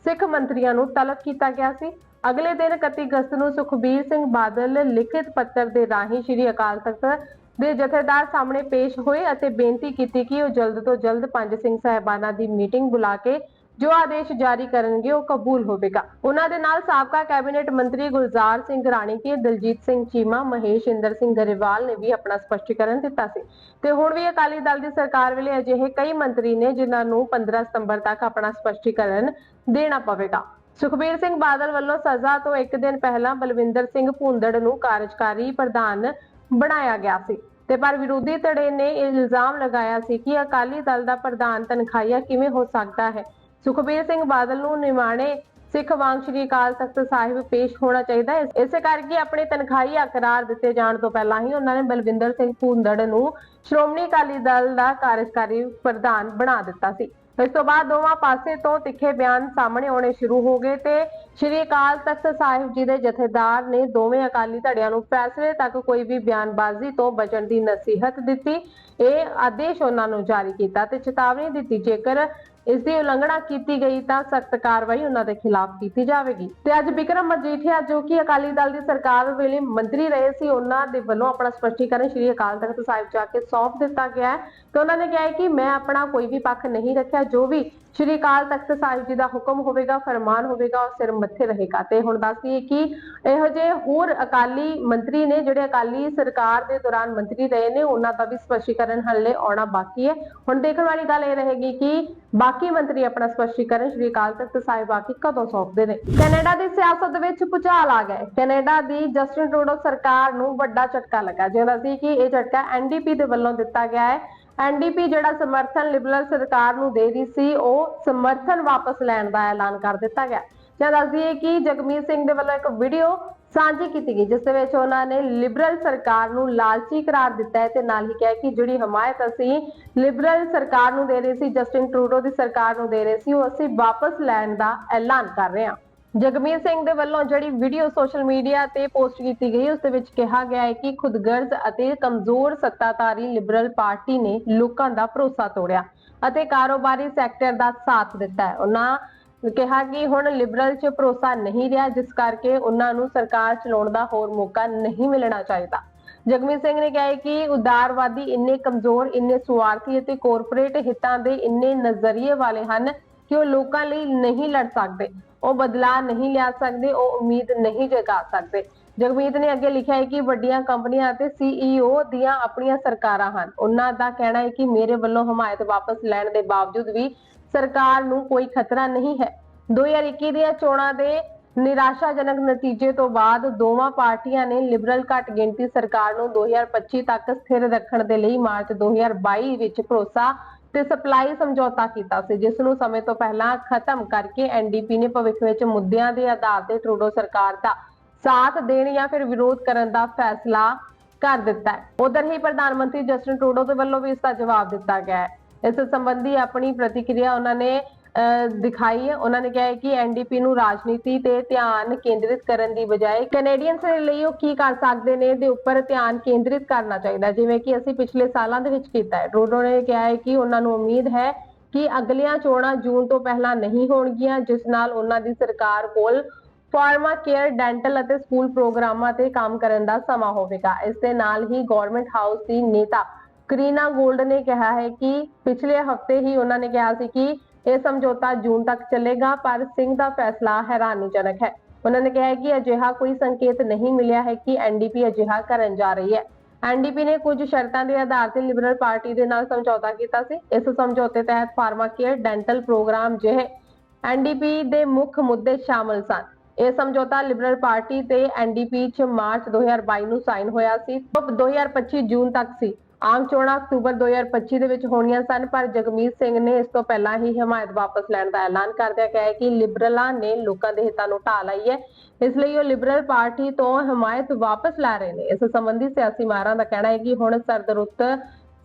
Speaker 1: ਸਿੱਖ ਮੰਤਰੀਆਂ ਨੂੰ ਤਲਬ ਕੀਤਾ ਗਿਆ ਸੀ। ਅਗਲੇ ਦਿਨ 31 ਅਗਸਤ ਨੂੰ ਸੁਖਬੀਰ ਸਿੰਘ ਬਾਦਲ ਲਿਖਿਤ ਪੱਤਰ ਦੇ ਰਾਹੀਂ ਸ੍ਰੀ ਅਕਾਲ ਤਖਤ ਦੇ ਜਥੇਦਾਰ ਸਾਹਮਣੇ ਪੇਸ਼ ਹੋਏ ਅਤੇ ਬੇਨਤੀ ਕੀਤੀ ਕਿ ਉਹ ਜਲਦ ਤੋਂ ਜਲਦ ਪੰਜ ਸਿੰਘ ਸਾਹਿਬਾਨਾਂ ਦੀ ਮੀਟਿੰਗ ਬੁਲਾ ਕੇ ਜੋ ਆਦੇਸ਼ ਜਾਰੀ ਕਰਨਗੇ, ਉਹ ਕਬੂਲ ਹੋਵੇਗਾ। ਉਹਨਾਂ ਦੇ ਨਾਲ ਸਾਬਕਾ ਕੈਬਨਿਟ ਮੰਤਰੀ ਗੁਲਜ਼ਾਰ ਸਿੰਘ ਰਾਣੀਕੇ ਦਲਜੀਤ ਸਿੰਘ ਚੀਮਾ, ਮਹੇਸ਼ ਇੰਦਰ ਸਿੰਘ ਗਰੇਵਾਲ ਨੇ ਵੀ ਆਪਣਾ ਸਪਸ਼ਟੀਕਰਨ ਦਿੱਤਾ ਸੀ। ਤੇ ਹੁਣ ਵੀ ਅਕਾਲੀ ਦਲ ਦੀ ਸਰਕਾਰ ਵੇਲੇ ਅਜਿਹੇ ਕਈ ਮੰਤਰੀ ਨੇ ਜਿਨ੍ਹਾਂ ਨੂੰ 15 ਸਤੰਬਰ ਤੱਕ ਆਪਣਾ ਸਪਸ਼ਟੀਕਰਨ ਦੇਣਾ ਪਵੇਗਾ। ਸੁਖਬੀਰ ਸਿੰਘ ਬਾਦਲ ਵੱਲੋਂ ਸਜ਼ਾ ਤੋਂ ਇੱਕ ਦਿਨ ਪਹਿਲਾਂ ਬਲਵਿੰਦਰ ਸਿੰਘ ਭੁੰਦੜ ਨੂੰ ਕਾਰਜਕਾਰੀ ਪ੍ਰਧਾਨ ਬਣਾਇਆ ਗਿਆ ਸੀ। ਤੇ ਪਰ ਵਿਰੋਧੀ ਧੜੇ ਨੇ ਇਹ ਇਲਜ਼ਾਮ ਲਗਾਇਆ ਸੀ ਕਿ ਅਕਾਲੀ ਦਲ ਦਾ ਪ੍ਰਧਾਨ ਤਨਖਾਹੀਆ ਕਿਵੇਂ ਹੋ ਸਕਦਾ ਹੈ। ਸੁਖਬੀਰ ਸਿੰਘ ਬਾਦਲ ਨੂੰ ਨਿਮਾਣੇ ਸਿੱਖ ਵਾਂਗ ਸ਼੍ਰੀ ਅਕਾਲ ਤਖਤ ਸਾਹਿਬ ਪੇਸ਼ ਹੋਣਾ ਚਾਹੀਦਾ ਹੈ। ਇਸੇ ਕਰਕੇ ਆਪਣੇ ਤਨਖਾਹੀ ਅਕਰਾਰ ਦਿੱਤੇ ਜਾਣ ਤੋਂ ਪਹਿਲਾਂ ਹੀ ਉਹਨਾਂ ਨੇ ਬਲਵਿੰਦਰ ਸਿੰਘ ਭੂੰਦੜ ਨੂੰ ਸ਼੍ਰੋਮਣੀ ਅਕਾਲੀ ਦਲ ਦਾ ਕਾਰਜਕਾਰੀ ਪ੍ਰਧਾਨ ਬਣਾ ਦਿੱਤਾ ਸੀ। ਇਸ ਤੋਂ ਬਾਅਦ ਦੋਵਾਂ ਪਾਸੇ ਤੋਂ ਤਿੱਖੇ ਬਿਆਨ ਸਾਹਮਣੇ ਆਉਣੇ ਸ਼ੁਰੂ ਹੋ ਗਏ ਤੇ ਸ਼੍ਰੀ ਅਕਾਲ ਤਖਤ ਸਾਹਿਬ ਜੀ ਦੇ ਜਥੇਦਾਰ ਨੇ ਦੋਵੇਂ ਅਕਾਲੀ ਧੜਿਆਂ ਨੂੰ ਫੈਸਲੇ ਤੱਕ ਕੋਈ ਵੀ ਬਿਆਨਬਾਜ਼ੀ ਤੋਂ ਬਚਣ ਦੀ ਨਸੀਹਤ ਦਿੱਤੀ। ਇਹ ਆਦੇਸ਼ ਉਹਨਾਂ ਨੂੰ ਜਾਰੀ ਕੀਤਾ ਤੇ ਚੇਤਾਵਨੀ ਦਿੱਤੀ, ਜੇਕਰ ਇਸ ਦੀ ਉਲੰਘਣਾ ਕੀਤੀ ਗਈ ਤਾਂ ਸਖਤ ਕਾਰਵਾਈ ਉਹਨਾਂ ਦੇ ਖਿਲਾਫ ਕੀਤੀ ਜਾਵੇਗੀ। ਤੇ ਅੱਜ ਬਿਕਰਮ ਮਜੀਠੀਆ ਜੋ ਕਿ ਅਕਾਲੀ ਦਲ ਦੀ ਸਰਕਾਰ ਵੇਲੇ ਮੰਤਰੀ ਰਹੇ ਸੀ, ਉਹਨਾਂ ਦੇ ਵੱਲੋਂ ਆਪਣਾ ਸਪਸ਼ਟੀਕਰਨ ਸ਼੍ਰੀ ਅਕਾਲ ਤਖਤ ਸਾਹਿਬ ਜਾ ਕੇ ਸੌਂਪ ਦਿੱਤਾ ਗਿਆ ਹੈ। ਤੇ ਉਹਨਾਂ ਨੇ ਕਿਹਾ ਕਿ ਮੈਂ ਆਪਣਾ ਕੋਈ ਵੀ ਪੱਖ ਨਹੀਂ ਰੱਖਿਆ, ਜੋ ਵੀ ਸ਼੍ਰੀ ਅਕਾਲ ਤਖਤ ਸਾਹਿਬ ਜੀ ਦਾ ਹੁਕਮ ਹੋਵੇਗਾ, ਫਰਮਾਨ ਹੋਵੇਗਾ, ਉਹ ਸਿਰ ਮੱਥੇ ਰਹੇਗਾ। ਤੇ ਹੁਣ ਦੱਸਦੀ ਕਿ ਇਹੋ ਜਿਹੇ ਹੋਰ ਅਕਾਲੀ ਮੰਤਰੀ ਨੇ, ਜਿਹੜੇ ਅਕਾਲੀ ਸਰਕਾਰ ਦੇ ਦੌਰਾਨ ਮੰਤਰੀ ਰਹੇ ਨੇ, ਉਹਨਾਂ ਦਾ ਵੀ ਸਪਸ਼ਟੀਕਰਨ ਹੱਲੇ ਆਉਣਾ ਬਾਕੀ ਹੈ। ਹੁਣ ਦੇਖਣ ਵਾਲੀ ਗੱਲ ਇਹ ਰਹੇਗੀ ਕਿ ਬਾਕੀ ਮੰਤਰੀ ਆਪਣਾ ਸਪਸ਼ਟੀਕਰਨ ਸ਼੍ਰੀ ਅਕਾਲ ਤਖਤ ਸਾਹਿਬ ਆ ਕੇ ਕਦੋਂ ਸੌਂਪਦੇ ਨੇ? ਕੈਨੇਡਾ ਦੀ ਸਿਆਸਤ ਦੇ ਵਿੱਚ ਭੁਚਾਲ ਆ ਗਏ ਕੈਨੇਡਾ ਦੀ ਜਸਟਿਨ ਟਰੂਡੋ ਸਰਕਾਰ ਨੂੰ ਵੱਡਾ ਝਟਕਾ ਲੱਗਾ। ਜਿਵੇਂ ਸੀ ਕਿ ਇਹ ਝਟਕਾ ਐਨਡੀਪੀ ਦੇ ਵੱਲੋਂ ਦਿੱਤਾ ਗਿਆ ਹੈ। ਐਨਡੀਪੀ ਜਿਹੜਾ ਸਮਰਥਨ ਲਿਬਰਲ ਸਰਕਾਰ ਨੂੰ ਦੇ ਰਹੀ ਸੀ, ਉਹ ਸਮਰਥਨ ਵਾਪਸ ਲੈਣ ਦਾ ਐਲਾਨ ਕਰ ਦਿੱਤਾ ਗਿਆ। ਜਾਂ ਦੱਸ ਦਈਏ ਕਿ ਜਗਮੀਤ ਸਿੰਘ ਦੇ ਵੱਲੋਂ ਇੱਕ ਵੀਡੀਓ ਸਾਂਝੀ ਕੀਤੀ ਗਈ, ਜਿਸ ਦੇ ਵਿੱਚ ਉਹਨਾਂ ਨੇ ਲਿਬਰਲ ਸਰਕਾਰ ਨੂੰ ਲਾਲਚੀ ਕਰਾਰ ਦਿੱਤਾ ਹੈ ਤੇ ਨਾਲ ਹੀ ਕਿਹਾ ਕਿ ਜਿਹੜੀ ਹਮਾਇਤ ਅਸੀਂ ਲਿਬਰਲ ਸਰਕਾਰ ਨੂੰ ਦੇ ਰਹੇ ਸੀ, ਜਸਟਿਨ ਟਰੂਡੋ ਦੀ ਸਰਕਾਰ ਨੂੰ ਦੇ ਰਹੇ ਸੀ, ਉਹ ਅਸੀਂ ਵਾਪਸ ਲੈਣ ਦਾ ਐਲਾਨ ਕਰ ਰਹੇ ਹਾਂ। ਜਗਮੀਤ ਸਿੰਘ ਦੇ ਵੱਲੋਂ ਜਿਹੜੀ ਵੀਡੀਓ ਸੋਸ਼ਲ ਮੀਡੀਆ ਤੇ ਪੋਸਟ ਕੀਤੀ ਗਈ, ਉਸ ਦੇ ਵਿੱਚ ਕਿਹਾ ਗਿਆ ਹੈ ਕਿ ਖੁਦਗਰਜ਼ ਅਤੇ ਕਮਜ਼ੋਰ ਸੱਤਾਧਾਰੀ ਲਿਬਰਲ ਪਾਰਟੀ ਨੇ ਲੋਕਾਂ ਦਾ ਭਰੋਸਾ ਤੋੜਿਆ ਅਤੇ ਕਾਰੋਬਾਰੀ ਸੈਕਟਰ ਦਾ ਸਾਥ ਦਿੱਤਾ ਹੈ। ਉਹਨਾਂ ਕਿਹਾ ਕਿ ਹੁਣ ਲਿਬਰਲ 'ਚ ਭਰੋਸਾ ਨਹੀਂ ਰਿਹਾ, ਜਿਸ ਕਰਕੇ ਉਹਨਾਂ ਨੂੰ ਸਰਕਾਰ ਚਲਾਉਣ ਦਾ ਹੋਰ ਮੌਕਾ ਨਹੀਂ ਮਿਲਣਾ ਚਾਹੀਦਾ। ਜਗਮੀਤ ਸਿੰਘ ਨੇ ਕਿਹਾ ਕਿ ਉਦਾਰਵਾਦੀ ਇੰਨੇ ਕਮਜ਼ੋਰ, ਇੰਨੇ ਸਵਾਰਥੀ ਅਤੇ ਕਾਰਪੋਰੇਟ ਹਿੱਤਾਂ ਦੇ ਇੰਨੇ ਨਜ਼ਰੀਏ ਵਾਲੇ ਹਨ ਕਿ ਉਹ ਲੋਕਾਂ ਲਈ ਨਹੀਂ ਲੜ ਸਕਦੇ। ਉਹ ਬਦਲਾਅ ਨਹੀਂ ਲਿਆ ਸਕਦੇ, ਉਹ ਉਮੀਦ ਨਹੀਂ ਜਗਾ ਸਕਦੇ। ਜਗਮੀਤ ਨੇ ਅੱਗੇ ਲਿਖਿਆ ਹੈ ਕਿ ਵੱਡੀਆਂ ਕੰਪਨੀਆਂ ਅਤੇ ਸੀਈਓ ਦੀਆਂ ਆਪਣੀਆਂ ਸਰਕਾਰਾਂ ਹਨ। ਉਹਨਾਂ ਦਾ ਕਹਿਣਾ ਹੈ ਕਿ ਮੇਰੇ ਵੱਲੋਂ ਹਮਾਇਤ ਵਾਪਸ ਲੈਣ ਦੇ ਬਾਵਜੂਦ ਵੀ ਸਰਕਾਰ ਨੂੰ ਕੋਈ ਖਤਰਾ ਨਹੀਂ ਹੈ। 2021 ਦੀਆਂ ਚੋਣਾਂ ਦੇ ਨਿਰਾਸ਼ਾਜਨਕ ਨਤੀਜੇ ਤੋਂ ਬਾਅਦ ਦੋਵਾਂ ਪਾਰਟੀਆਂ ਨੇ ਲਿਬਰਲ ਘੱਟ ਗਿਣਤੀ ਸਰਕਾਰ ਨੂੰ 2025 ਤੱਕ ਸਥਿਰ ਰੱਖਣ ਦੇ ਲਈ ਮਾਰਚ 2022 ਵਿੱਚ ਭਰੋਸਾ ਤੇ ਸਪਲਾਈ ਸਮਝੌਤਾ ਕੀਤਾ ਸੀ ਜਿਸ ਨੂੰ ਸਮੇਂ ਤੋਂ ਪਹਿਲਾਂ ਖਤਮ ਕਰਕੇ ਐਨਡੀਪੀ ਨੇ ਭਵਿੱਖ ਵਿੱਚ ਮੁੱਦਿਆਂ ਦੇ ਆਧਾਰ ਤੇ ਟਰੂਡੋ ਸਰਕਾਰ ਦਾ ਸਾਥ ਦੇਣ ਜਾਂ ਫਿਰ ਵਿਰੋਧ ਕਰਨ ਦਾ ਫੈਸਲਾ ਕਰ ਦਿੱਤਾ ਹੈ। ਉਧਰ ਹੀ ਪ੍ਰਧਾਨ ਮੰਤਰੀ ਜਸਟਿਨ ਟਰੂਡੋ ਦੇ ਵੱਲੋਂ ਵੀ ਇਸ ਦਾ ਜਵਾਬ ਦਿੱਤਾ ਗਿਆ ਹੈ। ਇਸ ਸੰਬੰਧੀ ਆਪਣੀ ਪ੍ਰਤੀਕਿਰਿਆ ਉਹਨਾਂ ਨੇ ਦਿਖਾਈ ਹੈ। ਉਹਨਾਂ ਨੇ ਕਿਹਾ ਹੈ ਕਿ ਐਨਡੀਪੀ ਨੂੰ ਰਾਜਨੀਤੀ ਤੇ ਧਿਆਨ ਕੇਂਦਰਿਤ ਕਰਨ ਦੀ ਬਜਾਏ ਕੈਨੇਡੀਅਨਸ ਦੇ ਲਈ ਉਹ ਕੀ ਕਰ ਸਕਦੇ ਨੇ ਦੇ ਉੱਪਰ ਧਿਆਨ ਕੇਂਦਰਿਤ ਕਰਨਾ ਚਾਹੀਦਾ ਜਿਵੇਂ ਕਿ ਅਸੀਂ ਪਿਛਲੇ ਸਾਲਾਂ ਦੇ ਵਿੱਚ ਕੀਤਾ ਹੈ। ਟਰੂਡੋ ਨੇ ਕਿਹਾ ਹੈ ਕਿ ਉਹਨਾਂ ਨੂੰ ਉਮੀਦ ਹੈ ਕਿ ਅਗਲੀਆਂ ਚੋਣਾਂ ਜੂਨ ਤੋਂ ਪਹਿਲਾਂ ਨਹੀਂ ਹੋਣਗੀਆਂ, ਜਿਸ ਨਾਲ ਉਹਨਾਂ ਦੀ ਸਰਕਾਰ ਕੋਲ ਫਾਰਮਾ ਕੇਅਰ, ਡੈਂਟਲ ਅਤੇ ਸਕੂਲ ਪ੍ਰੋਗਰਾਮਾਂ ਤੇ ਕੰਮ ਕਰਨ ਦਾ ਸਮਾਂ ਹੋਵੇਗਾ। ਇਸ ਦੇ ਨਾਲ ਹੀ ਗਵਰਨਮੈਂਟ ਹਾਊਸ ਦੀ ਨੇਤਾ ਕਰੀਨਾ ਗੋਲਡ ਨੇ ਕਿਹਾ ਹੈ ਕਿ ਪਿਛਲੇ ਹਫ਼ਤੇ ਹੀ ਉਹਨਾਂ ਨੇ ਕਿਹਾ ਸੀ ਕਿ ਇਹ ਸਮਝੌਤਾ ਜੂਨ ਤੱਕ ਚੱਲੇਗਾ, ਪਰ ਸਿੰਘ ਦਾ ਫੈਸਲਾ ਹੈਰਾਨੀਜਨਕ ਹੈ। ਉਹਨਾਂ ਨੇ ਕਿਹਾ ਕਿ ਅਜਿਹਾ ਕੋਈ ਸੰਕੇਤ ਨਹੀਂ ਮਿਲਿਆ ਹੈ ਕਿ ਐਨਡੀਪੀ ਅਜਿਹਾ ਕਰਨ ਜਾ ਰਹੀ ਹੈ। ਐਨਡੀਪੀ ਨੇ ਕੁਝ ਸ਼ਰਤਾਂ ਦੇ ਆਧਾਰ ਤੇ ਲਿਬਰਲ ਪਾਰਟੀ ਦੇ ਨਾਲ ਸਮਝੌਤਾ ਕੀਤਾ ਸੀ। ਇਸ ਸਮਝੌਤੇ ਤਹਿਤ ਫਾਰਮਾ ਕੇਅਰ ਡੈਂਟਲ ਪ੍ਰੋਗਰਾਮ ਜਿਹੇ ਐਨਡੀਪੀ ਦੇ ਮੁੱਖ ਮੁੱਦੇ ਸ਼ਾਮਲ ਸਨ। ਇਹ ਸਮਝੌਤਾ ਲਿਬਰਲ ਪਾਰਟੀ ਤੇ ਐਨਡੀਪੀ ਚ ਮਾਰਚ 2022 ਨੂੰ ਸਾਈਨ ਹੋਇਆ ਸੀ। ਉਹ 2025 ਜੂਨ ਤੱਕ ਸੀ। ਆਮ ਚੋਣਾਂ ਅਕਤੂਬਰ 2025 ਦੇ ਵਿੱਚ ਹੋਣੀਆਂ ਸਨ, ਪਰ ਜਗਮੀਤ ਸਿੰਘ ਨੇ ਇਸ ਤੋਂ ਪਹਿਲਾਂ ਹੀ ਹਮਾਇਤ ਵਾਪਸ ਲੈਣ ਦਾ ਐਲਾਨ ਕਰਦਿਆਂ ਕਿਹਾ ਕਿ ਲਿਬਰਲਾਂ ਨੇ ਲੋਕਾਂ ਦੇ ਹਿੱਤਾਂ ਨੂੰ ਢਾਹ ਲਈ ਹੈ। ਇਸ ਲਈ ਉਹ ਲਿਬਰਲ ਪਾਰਟੀ ਤੋਂ ਹਮਾਇਤ ਵਾਪਸ ਲੈ ਰਹੇ ਨੇ। ਇਸ ਸੰਬੰਧੀ ਸਿਆਸੀ ਮਾਹਰਾਂ ਦਾ ਕਹਿਣਾ ਹੈ ਕਿ ਹੁਣ ਸਰਦਰੁੱਤ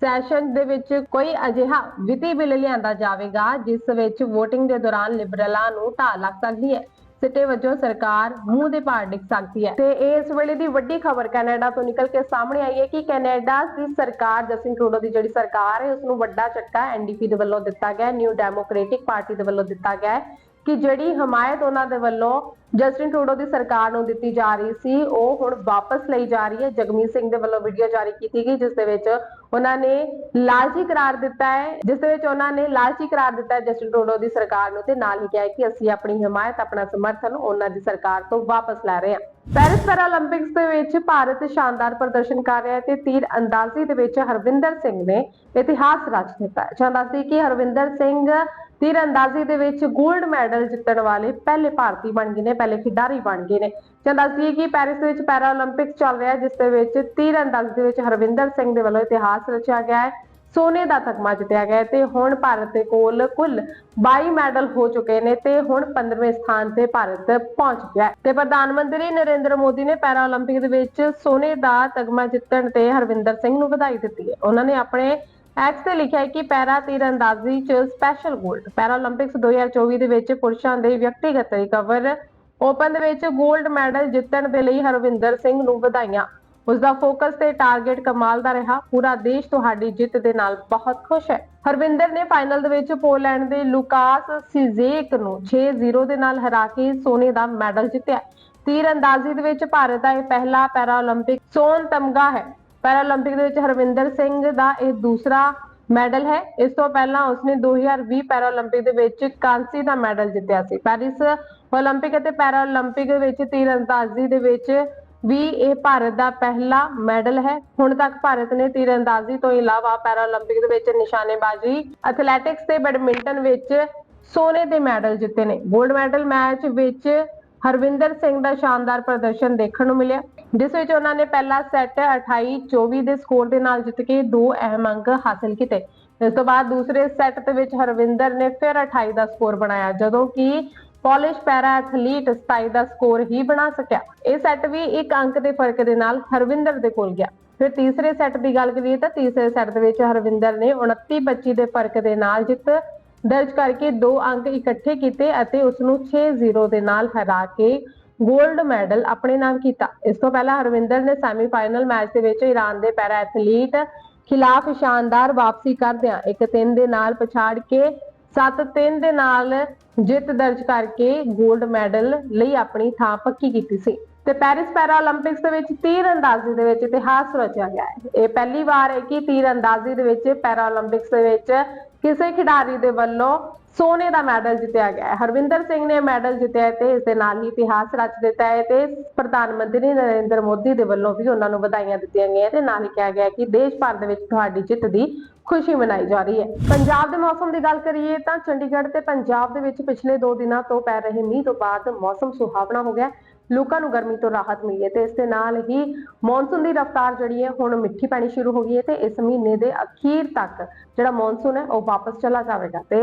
Speaker 1: ਸੈਸ਼ਨ ਦੇ ਵਿੱਚ ਕੋਈ ਅਜਿਹਾ ਵਿੱਤੀ ਬਿੱਲ ਲਿਆਂਦਾ ਜਾਵੇਗਾ, ਜਿਸ ਵਿੱਚ VOTING ਦੇ ਦੌਰਾਨ ਲਿਬਰਲਾਂ ਨੂੰ ਢਾਹ ਲੱਗ ਸਕਦੀ ਹੈ। ਸਿੱਟੇ ਵਜੋਂ ਸਰਕਾਰ ਮੂੰਹ ਦੇ ਭਾਰ ਡਿੱਗ ਸਕਦੀ ਹੈ। ਤੇ ਇਸ ਵੇਲੇ ਦੀ ਵੱਡੀ ਖਬਰ ਕੈਨੇਡਾ ਤੋਂ ਨਿਕਲ ਕੇ ਸਾਹਮਣੇ ਆਈ ਹੈ ਕਿ ਕੈਨੇਡਾ ਦੀ ਸਰਕਾਰ, ਜਸਟਿਨ ਟਰੂਡੋ ਦੀ ਜਿਹੜੀ ਸਰਕਾਰ ਹੈ ਉਸ ਨੂੰ ਵੱਡਾ ਝਟਕਾ ਐਨਡੀਪੀ ਦੇ ਵੱਲੋਂ ਦਿੱਤਾ ਗਿਆ ਨਿਊ ਡੈਮੋਕ੍ਰੈਟਿਕ ਪਾਰਟੀ ਦੇ ਵੱਲੋਂ ਦਿੱਤਾ ਗਿਆ ਹੈ। ਕਿ ਜਿਹੜੀ ਹਮਾਇਤ ਉਹਨਾਂ ਦੇ ਵੱਲੋਂ ਜਸਟਿਨ ਟਰੂਡੋ ਦੀ ਸਰਕਾਰ ਨੂੰ ਦਿੱਤੀ ਜਾ ਰਹੀ ਸੀ, ਉਹ ਹੁਣ ਵਾਪਸ ਲਈ ਜਾ ਰਹੀ ਹੈ। ਜਗਮੀਤ ਸਿੰਘ ਦੇ ਵੱਲੋਂ ਵੀਡੀਓ ਜਾਰੀ ਕੀਤੀ ਗਈ, ਜਿਸ ਦੇ ਵਿੱਚ ਉਹਨਾਂ ਨੇ ਲਾਲਚੀ ਕਰਾਰ ਦਿੱਤਾ ਹੈ। ਜਿਸ ਦੇ ਵਿੱਚ ਉਹਨਾਂ ਨੇ ਲਾਲਚੀ ਕਰਾਰ ਦਿੱਤਾ ਹੈ ਜਸਟਿਨ ਟਰੂਡੋ ਦੀ ਸਰਕਾਰ ਨੂੰ ਤੇ ਨਾਲ ਹੀ ਕਿਹਾ ਕਿ ਅਸੀਂ ਆਪਣੀ ਹਮਾਇਤ, ਆਪਣਾ ਸਮਰਥਨ ਉਹਨਾਂ ਦੀ ਸਰਕਾਰ ਤੋਂ ਵਾਪਸ ਲੈ ਰਹੇ ਹਾਂ। ਪੈਰਿਸ ਪੈਰਾਲੰਪਿਕਸ ਦੇ ਵਿੱਚ ਭਾਰਤ ਸ਼ਾਨਦਾਰ ਪ੍ਰਦਰਸ਼ਨ ਕਰ ਰਿਹਾ ਹੈ ਤੇ ਤੀਰ ਅੰਦਾਜ਼ੀ ਦੇ ਵਿੱਚ ਹਰਵਿੰਦਰ ਸਿੰਘ ਨੇ ਇਤਿਹਾਸ ਰਚ ਦਿੱਤਾ ਹੈ। ਚਾਹੁੰਦਾ ਕਿ ਹਰਵਿੰਦਰ ਸਿੰਘ ਤੀਰ ਅੰਦਾਜ਼ੀ ਦੇ ਵਿੱਚ 골ਡ ਮੈਡਲ ਜਿੱਤਣ ਵਾਲੇ ਪਹਿਲੇ ਭਾਰਤੀ ਬਣ ਗਏ ਨੇ, ਪਹਿਲੇ ਖਿਡਾਰੀ ਬਣ ਗਏ ਨੇ। ਚਾਹੁੰਦਾ ਸੀ ਕਿ ਪੈਰਿਸ ਦੇ ਵਿੱਚ ਪੈਰਾਲੰਪਿਕਸ ਚੱਲ ਰਿਹਾ ਹੈ ਜਿਸ ਦੇ ਵਿੱਚ ਤੀਰ ਅੰਦਾਜ਼ੀ ਦੇ ਵਿੱਚ ਹਰਵਿੰਦਰ ਸਿੰਘ ਦੇ ਵੱਲੋਂ ਇਤਿਹਾਸ ਰਚਿਆ ਗਿਆ ਹੈ, ਸੋਨੇ ਦਾ ਤਗਮਾ ਜਿੱਤਿਆ ਗਿਆ ਤੇ ਹੁਣ ਭਾਰਤ ਦੇ ਕੋਲ ਕੁੱਲ 22 ਮੈਡਲ ਹੋ ਚੁੱਕੇ ਨੇ ਤੇ ਹੁਣ 15ਵੇਂ ਸਥਾਨ ਤੇ ਭਾਰਤ ਪਹੁੰਚ ਗਿਆ ਤੇ ਪ੍ਰਧਾਨ ਮੰਤਰੀ ਨਰਿੰਦਰ ਮੋਦੀ ਨੇ ਪੈਰਾ ਪੈਰਾਲੰਪਿਕ ਦੇ ਵਿੱਚ ਸੋਨੇ ਦਾ ਤਗਮਾ ਜਿੱਤਣ ਤੇ ਹਰਵਿੰਦਰ ਸਿੰਘ ਨੂੰ ਵਧਾਈ ਦਿੱਤੀ ਹੈ। ਉਹਨਾਂ ਨੇ ਆਪਣੇ ਐਕਸ ਤੇ ਲਿਖਿਆ ਹੈ ਕਿ ਪੈਰਾ ਤੀਰਅੰਦਾਜ਼ੀ ਚ ਸਪੈਸ਼ਲ 골ਡ ਪੈਰਾਲੰਪਿਕਸ 2024 ਦੇ ਵਿੱਚ ਪੁਰਸ਼ਾਂ ਦੇ ਵਿਅਕਤੀਗਤ ਰਿਕਵਰ ਓਪਨ ਦੇ ਵਿੱਚ 골ਡ ਮੈਡਲ ਜਿੱਤਣ ਦੇ ਲਈ ਹਰਵਿੰਦਰ ਸਿੰਘ ਨੂੰ ਵਧਾਈਆਂ। ਉਸ ਦਾ ਫੋਕਸ ਤੇ ਟਾਰਗੇਟ ਕਮਾਲ ਦਾ ਰਿਹਾ। ਪੂਰਾ ਦੇਸ਼ ਤੁਹਾਡੀ ਜਿੱਤ ਦੇ ਨਾਲ ਬਹੁਤ ਖੁਸ਼ ਹੈ। ਹਰਵਿੰਦਰ ਨੇ ਫਾਈਨਲ ਦੇ ਵਿੱਚ ਪੋਲੈਂਡ ਦੇ ਲੁਕਾਸ ਸਿਜ਼ੇਕ ਨੂੰ 6-0 ਦੇ ਨਾਲ ਹਰਾ ਕੇ ਸੋਨੇ ਦਾ ਮੈਡਲ ਜਿੱਤਿਆ। ਤੀਰ ਅੰਦਾਜ਼ੀ ਦੇ ਵਿੱਚ ਭਾਰਤ ਦਾ ਇਹ ਪਹਿਲਾ ਪੈਰਾਲੰਪਿਕ ਸੋਨ ਤਮਗਾ ਹੈ। ਪੈਰਾਲੰਪਿਕ ਦੇ ਵਿੱਚ ਹਰਵਿੰਦਰ ਸਿੰਘ ਦਾ ਇਹ ਦੂਸਰਾ ਮੈਡਲ ਹੈ। ਇਸ ਤੋਂ ਪਹਿਲਾਂ ਉਸਨੇ 2020 ਪੈਰਾਲੰਪਿਕ ਦੇ ਵਿੱਚ ਕਾਂਸੀ ਦਾ ਮੈਡਲ ਜਿੱਤਿਆ ਸੀ। ਪੈਰਿਸ 올림픽 ਅਤੇ ਪੈਰਾਲੰਪਿਕ ਦੇ ਵਿੱਚ ਤੀਰਅੰਦਾਜ਼ੀ ਦੇ ਵਿੱਚ ਵੀ ਇਹ ਭਾਰਤ ਦਾ ਪਹਿਲਾ ਮੈਡਲ ਹੈ। ਹੁਣ ਤੱਕ ਭਾਰਤ ਨੇ ਤੀਰਅੰਦਾਜ਼ੀ ਤੋਂ ਇਲਾਵਾ ਪੈਰਾਲੰਪਿਕ ਦੇ ਵਿੱਚ ਨਿਸ਼ਾਨੇਬਾਜ਼ੀ ਐਥਲੈਟਿਕਸ ਤੇ ਬੈਡਮਿੰਟਨ ਵਿੱਚ ਸੋਨੇ ਦੇ ਮੈਡਲ ਜਿੱਤੇ ਨੇ। 골ਡ ਮੈਡਲ ਮੈਚ ਵਿੱਚ ਹਰਵਿੰਦਰ ਸਿੰਘ ਦਾ ਸ਼ਾਨਦਾਰ ਪ੍ਰਦਰਸ਼ਨ ਦੇਖਣ ਨੂੰ ਮਿਲਿਆ, ਜਿਸ ਵਿੱਚ ਉਹਨਾਂ ਨੇ ਪਹਿਲਾ ਸੈੱਟ 28-24 ਦੇ ਸਕੋਰ ਦੇ ਨਾਲ ਜਿੱਤ ਕੇ ਦੋ ਅਹਿਮ ਅੰਕ ਹਾਸਲ ਕੀਤੇ। ਇਸ ਤੋਂ ਬਾਅਦ ਦੂਸਰੇ ਸੈੱਟ ਦੇ ਵਿੱਚ ਹਰਵਿੰਦਰ ਨੇ ਫਿਰ 28 ਦਾ ਸਕੋਰ ਬਣਾਇਆ, ਜਦੋਂ ਕਿ ਪੋਲਿਸ਼ ਪੈਰਾ ਐਥਲੀਟ 27 ਦਾ ਸਕੋਰ ਹੀ ਬਣਾ ਸਕਿਆ। ਇਹ ਸੈੱਟ ਵੀ ਇੱਕ ਅੰਕ ਦੇ ਫ਼ਰਕ ਦੇ ਨਾਲ ਹਰਵਿੰਦਰ ਦੇ ਕੋਲ ਗਿਆ। ਫਿਰ ਤੀਸਰੇ ਸੈੱਟ ਦੀ ਗੱਲ ਕਰੀਏ ਤਾਂ ਤੀਸਰੇ ਸੈੱਟ ਦੇ ਵਿੱਚ ਹਰਵਿੰਦਰ ਨੇ 29-25 ਦੇ ਫ਼ਰਕ ਦੇ ਨਾਲ ਜਿੱਤ ਦਰਜ ਕਰਕੇ ਦੋ ਅੰਕ ਇਕੱਠੇ ਕੀਤੇ ਅਤੇ ਉਸ ਨੂੰ 6-0 ਦੇ ਨਾਲ ਹਰਾ ਕੇ 골ਡ ਮੈਡਲ ਆਪਣੇ ਨਾਮ ਕੀਤਾ। ਇਸ ਤੋਂ ਪਹਿਲਾਂ ਹਰਵਿੰਦਰ ਨੇ ਸੈਮੀਫਾਈਨਲ ਮੈਚ ਦੇ ਵਿੱਚ ਈਰਾਨ ਦੇ ਪੈਰਾ ਐਥਲੀਟ ਖਿਲਾਫ ਸ਼ਾਨਦਾਰ ਵਾਪਸੀ ਕਰਦਿਆਂ ਇੱਕ ਤਿੰਨ ਦੇ ਨਾਲ ਪਛਾੜ ਕੇ 7-3 ਦੇ ਨਾਲ ਜਿੱਤ ਦਰਜ ਕਰਕੇ 골ਡ ਮੈਡਲ ਲਈ ਆਪਣੀ ਥਾਂ ਪੱਕੀ ਕੀਤੀ ਸੀ। ਤੇ ਪੈਰਿਸ ਪੈਰਾ ਪੈਰਾਲੰਪਿਕਸ ਦੇ ਵਿੱਚ ਤੀਰ ਅੰਦਾਜ਼ੀ ਦੇ ਵਿੱਚ ਇਤਿਹਾਸ ਰਚਿਆ ਗਿਆ ਹੈ। ਇਹ ਪਹਿਲੀ ਵਾਰ ਹੈ ਕਿ ਤੀਰ ਅੰਦਾਜ਼ੀ ਦੇ ਵਿੱਚ ਪੈਰਾ ਪੈਰਾਲੰਪਿਕਸ ਦੇ ਵਿੱਚ ਕਿਸੇ ਖਿਡਾਰੀ ਦੇ ਵੱਲੋਂ ਸੋਨੇ ਦਾ ਮੈਡਲ ਜਿੱਤਿਆ ਗਿਆ ਹੈ ਹਰਵਿੰਦਰ ਸਿੰਘ ਨੇ ਮੈਡਲ ਜਿੱਤਿਆ ਤੇ ਇਸ ਦੇ ਨਾਲ ਹੀ ਇਤਿਹਾਸ ਰਚ ਦਿੱਤਾ ਹੈ ਤੇ ਪ੍ਰਧਾਨ ਮੰਤਰੀ ਨਰਿੰਦਰ ਮੋਦੀ ਦੇ ਵੱਲੋਂ ਵੀ ਉਹਨਾਂ ਨੂੰ ਵਧਾਈਆਂ ਦਿੱਤੀਆਂ ਗਈਆਂ ਤੇ ਨਾਲ ਹੀ ਕਿਹਾ ਗਿਆ ਕਿ ਦੇਸ਼ ਭਰ ਦੇ ਵਿੱਚ ਤੁਹਾਡੀ ਜਿੱਤ ਦੀ ਖੁਸ਼ੀ ਮਨਾਈ ਜਾ ਰਹੀ ਹੈ ਪੰਜਾਬ ਦੇ ਮੌਸਮ ਦੀ ਗੱਲ ਕਰੀਏ ਤਾਂ ਚੰਡੀਗੜ੍ਹ ਤੇ ਪੰਜਾਬ ਦੇ ਵਿੱਚ ਪਿਛਲੇ 2 ਦਿਨਾਂ ਤੋਂ ਪੈ ਰਹੇ ਮੀਂਹ ਤੋਂ ਬਾਅਦ ਮੌਸਮ ਸੁਹਾਵਣਾ ਹੋ ਗਿਆ ਹੈ। ਲੋਕਾਂ ਨੂੰ ਗਰਮੀ ਤੋਂ ਰਾਹਤ ਮਿਲੀ ਹੈ ਤੇ ਇਸ ਦੇ ਨਾਲ ਹੀ ਮੌਨਸੂਨ ਦੀ ਰਫ਼ਤਾਰ ਜਿਹੜੀ ਹੈ ਹੁਣ ਮਿੱਠੀ ਪੈਣੀ ਸ਼ੁਰੂ ਹੋ ਗਈ ਹੈ ਤੇ ਇਸ ਮਹੀਨੇ ਦੇ ਅਖੀਰ ਤੱਕ ਜਿਹੜਾ ਮੌਨਸੂਨ ਹੈ ਉਹ ਵਾਪਸ ਚਲਾ ਜਾਵੇਗਾ ਤੇ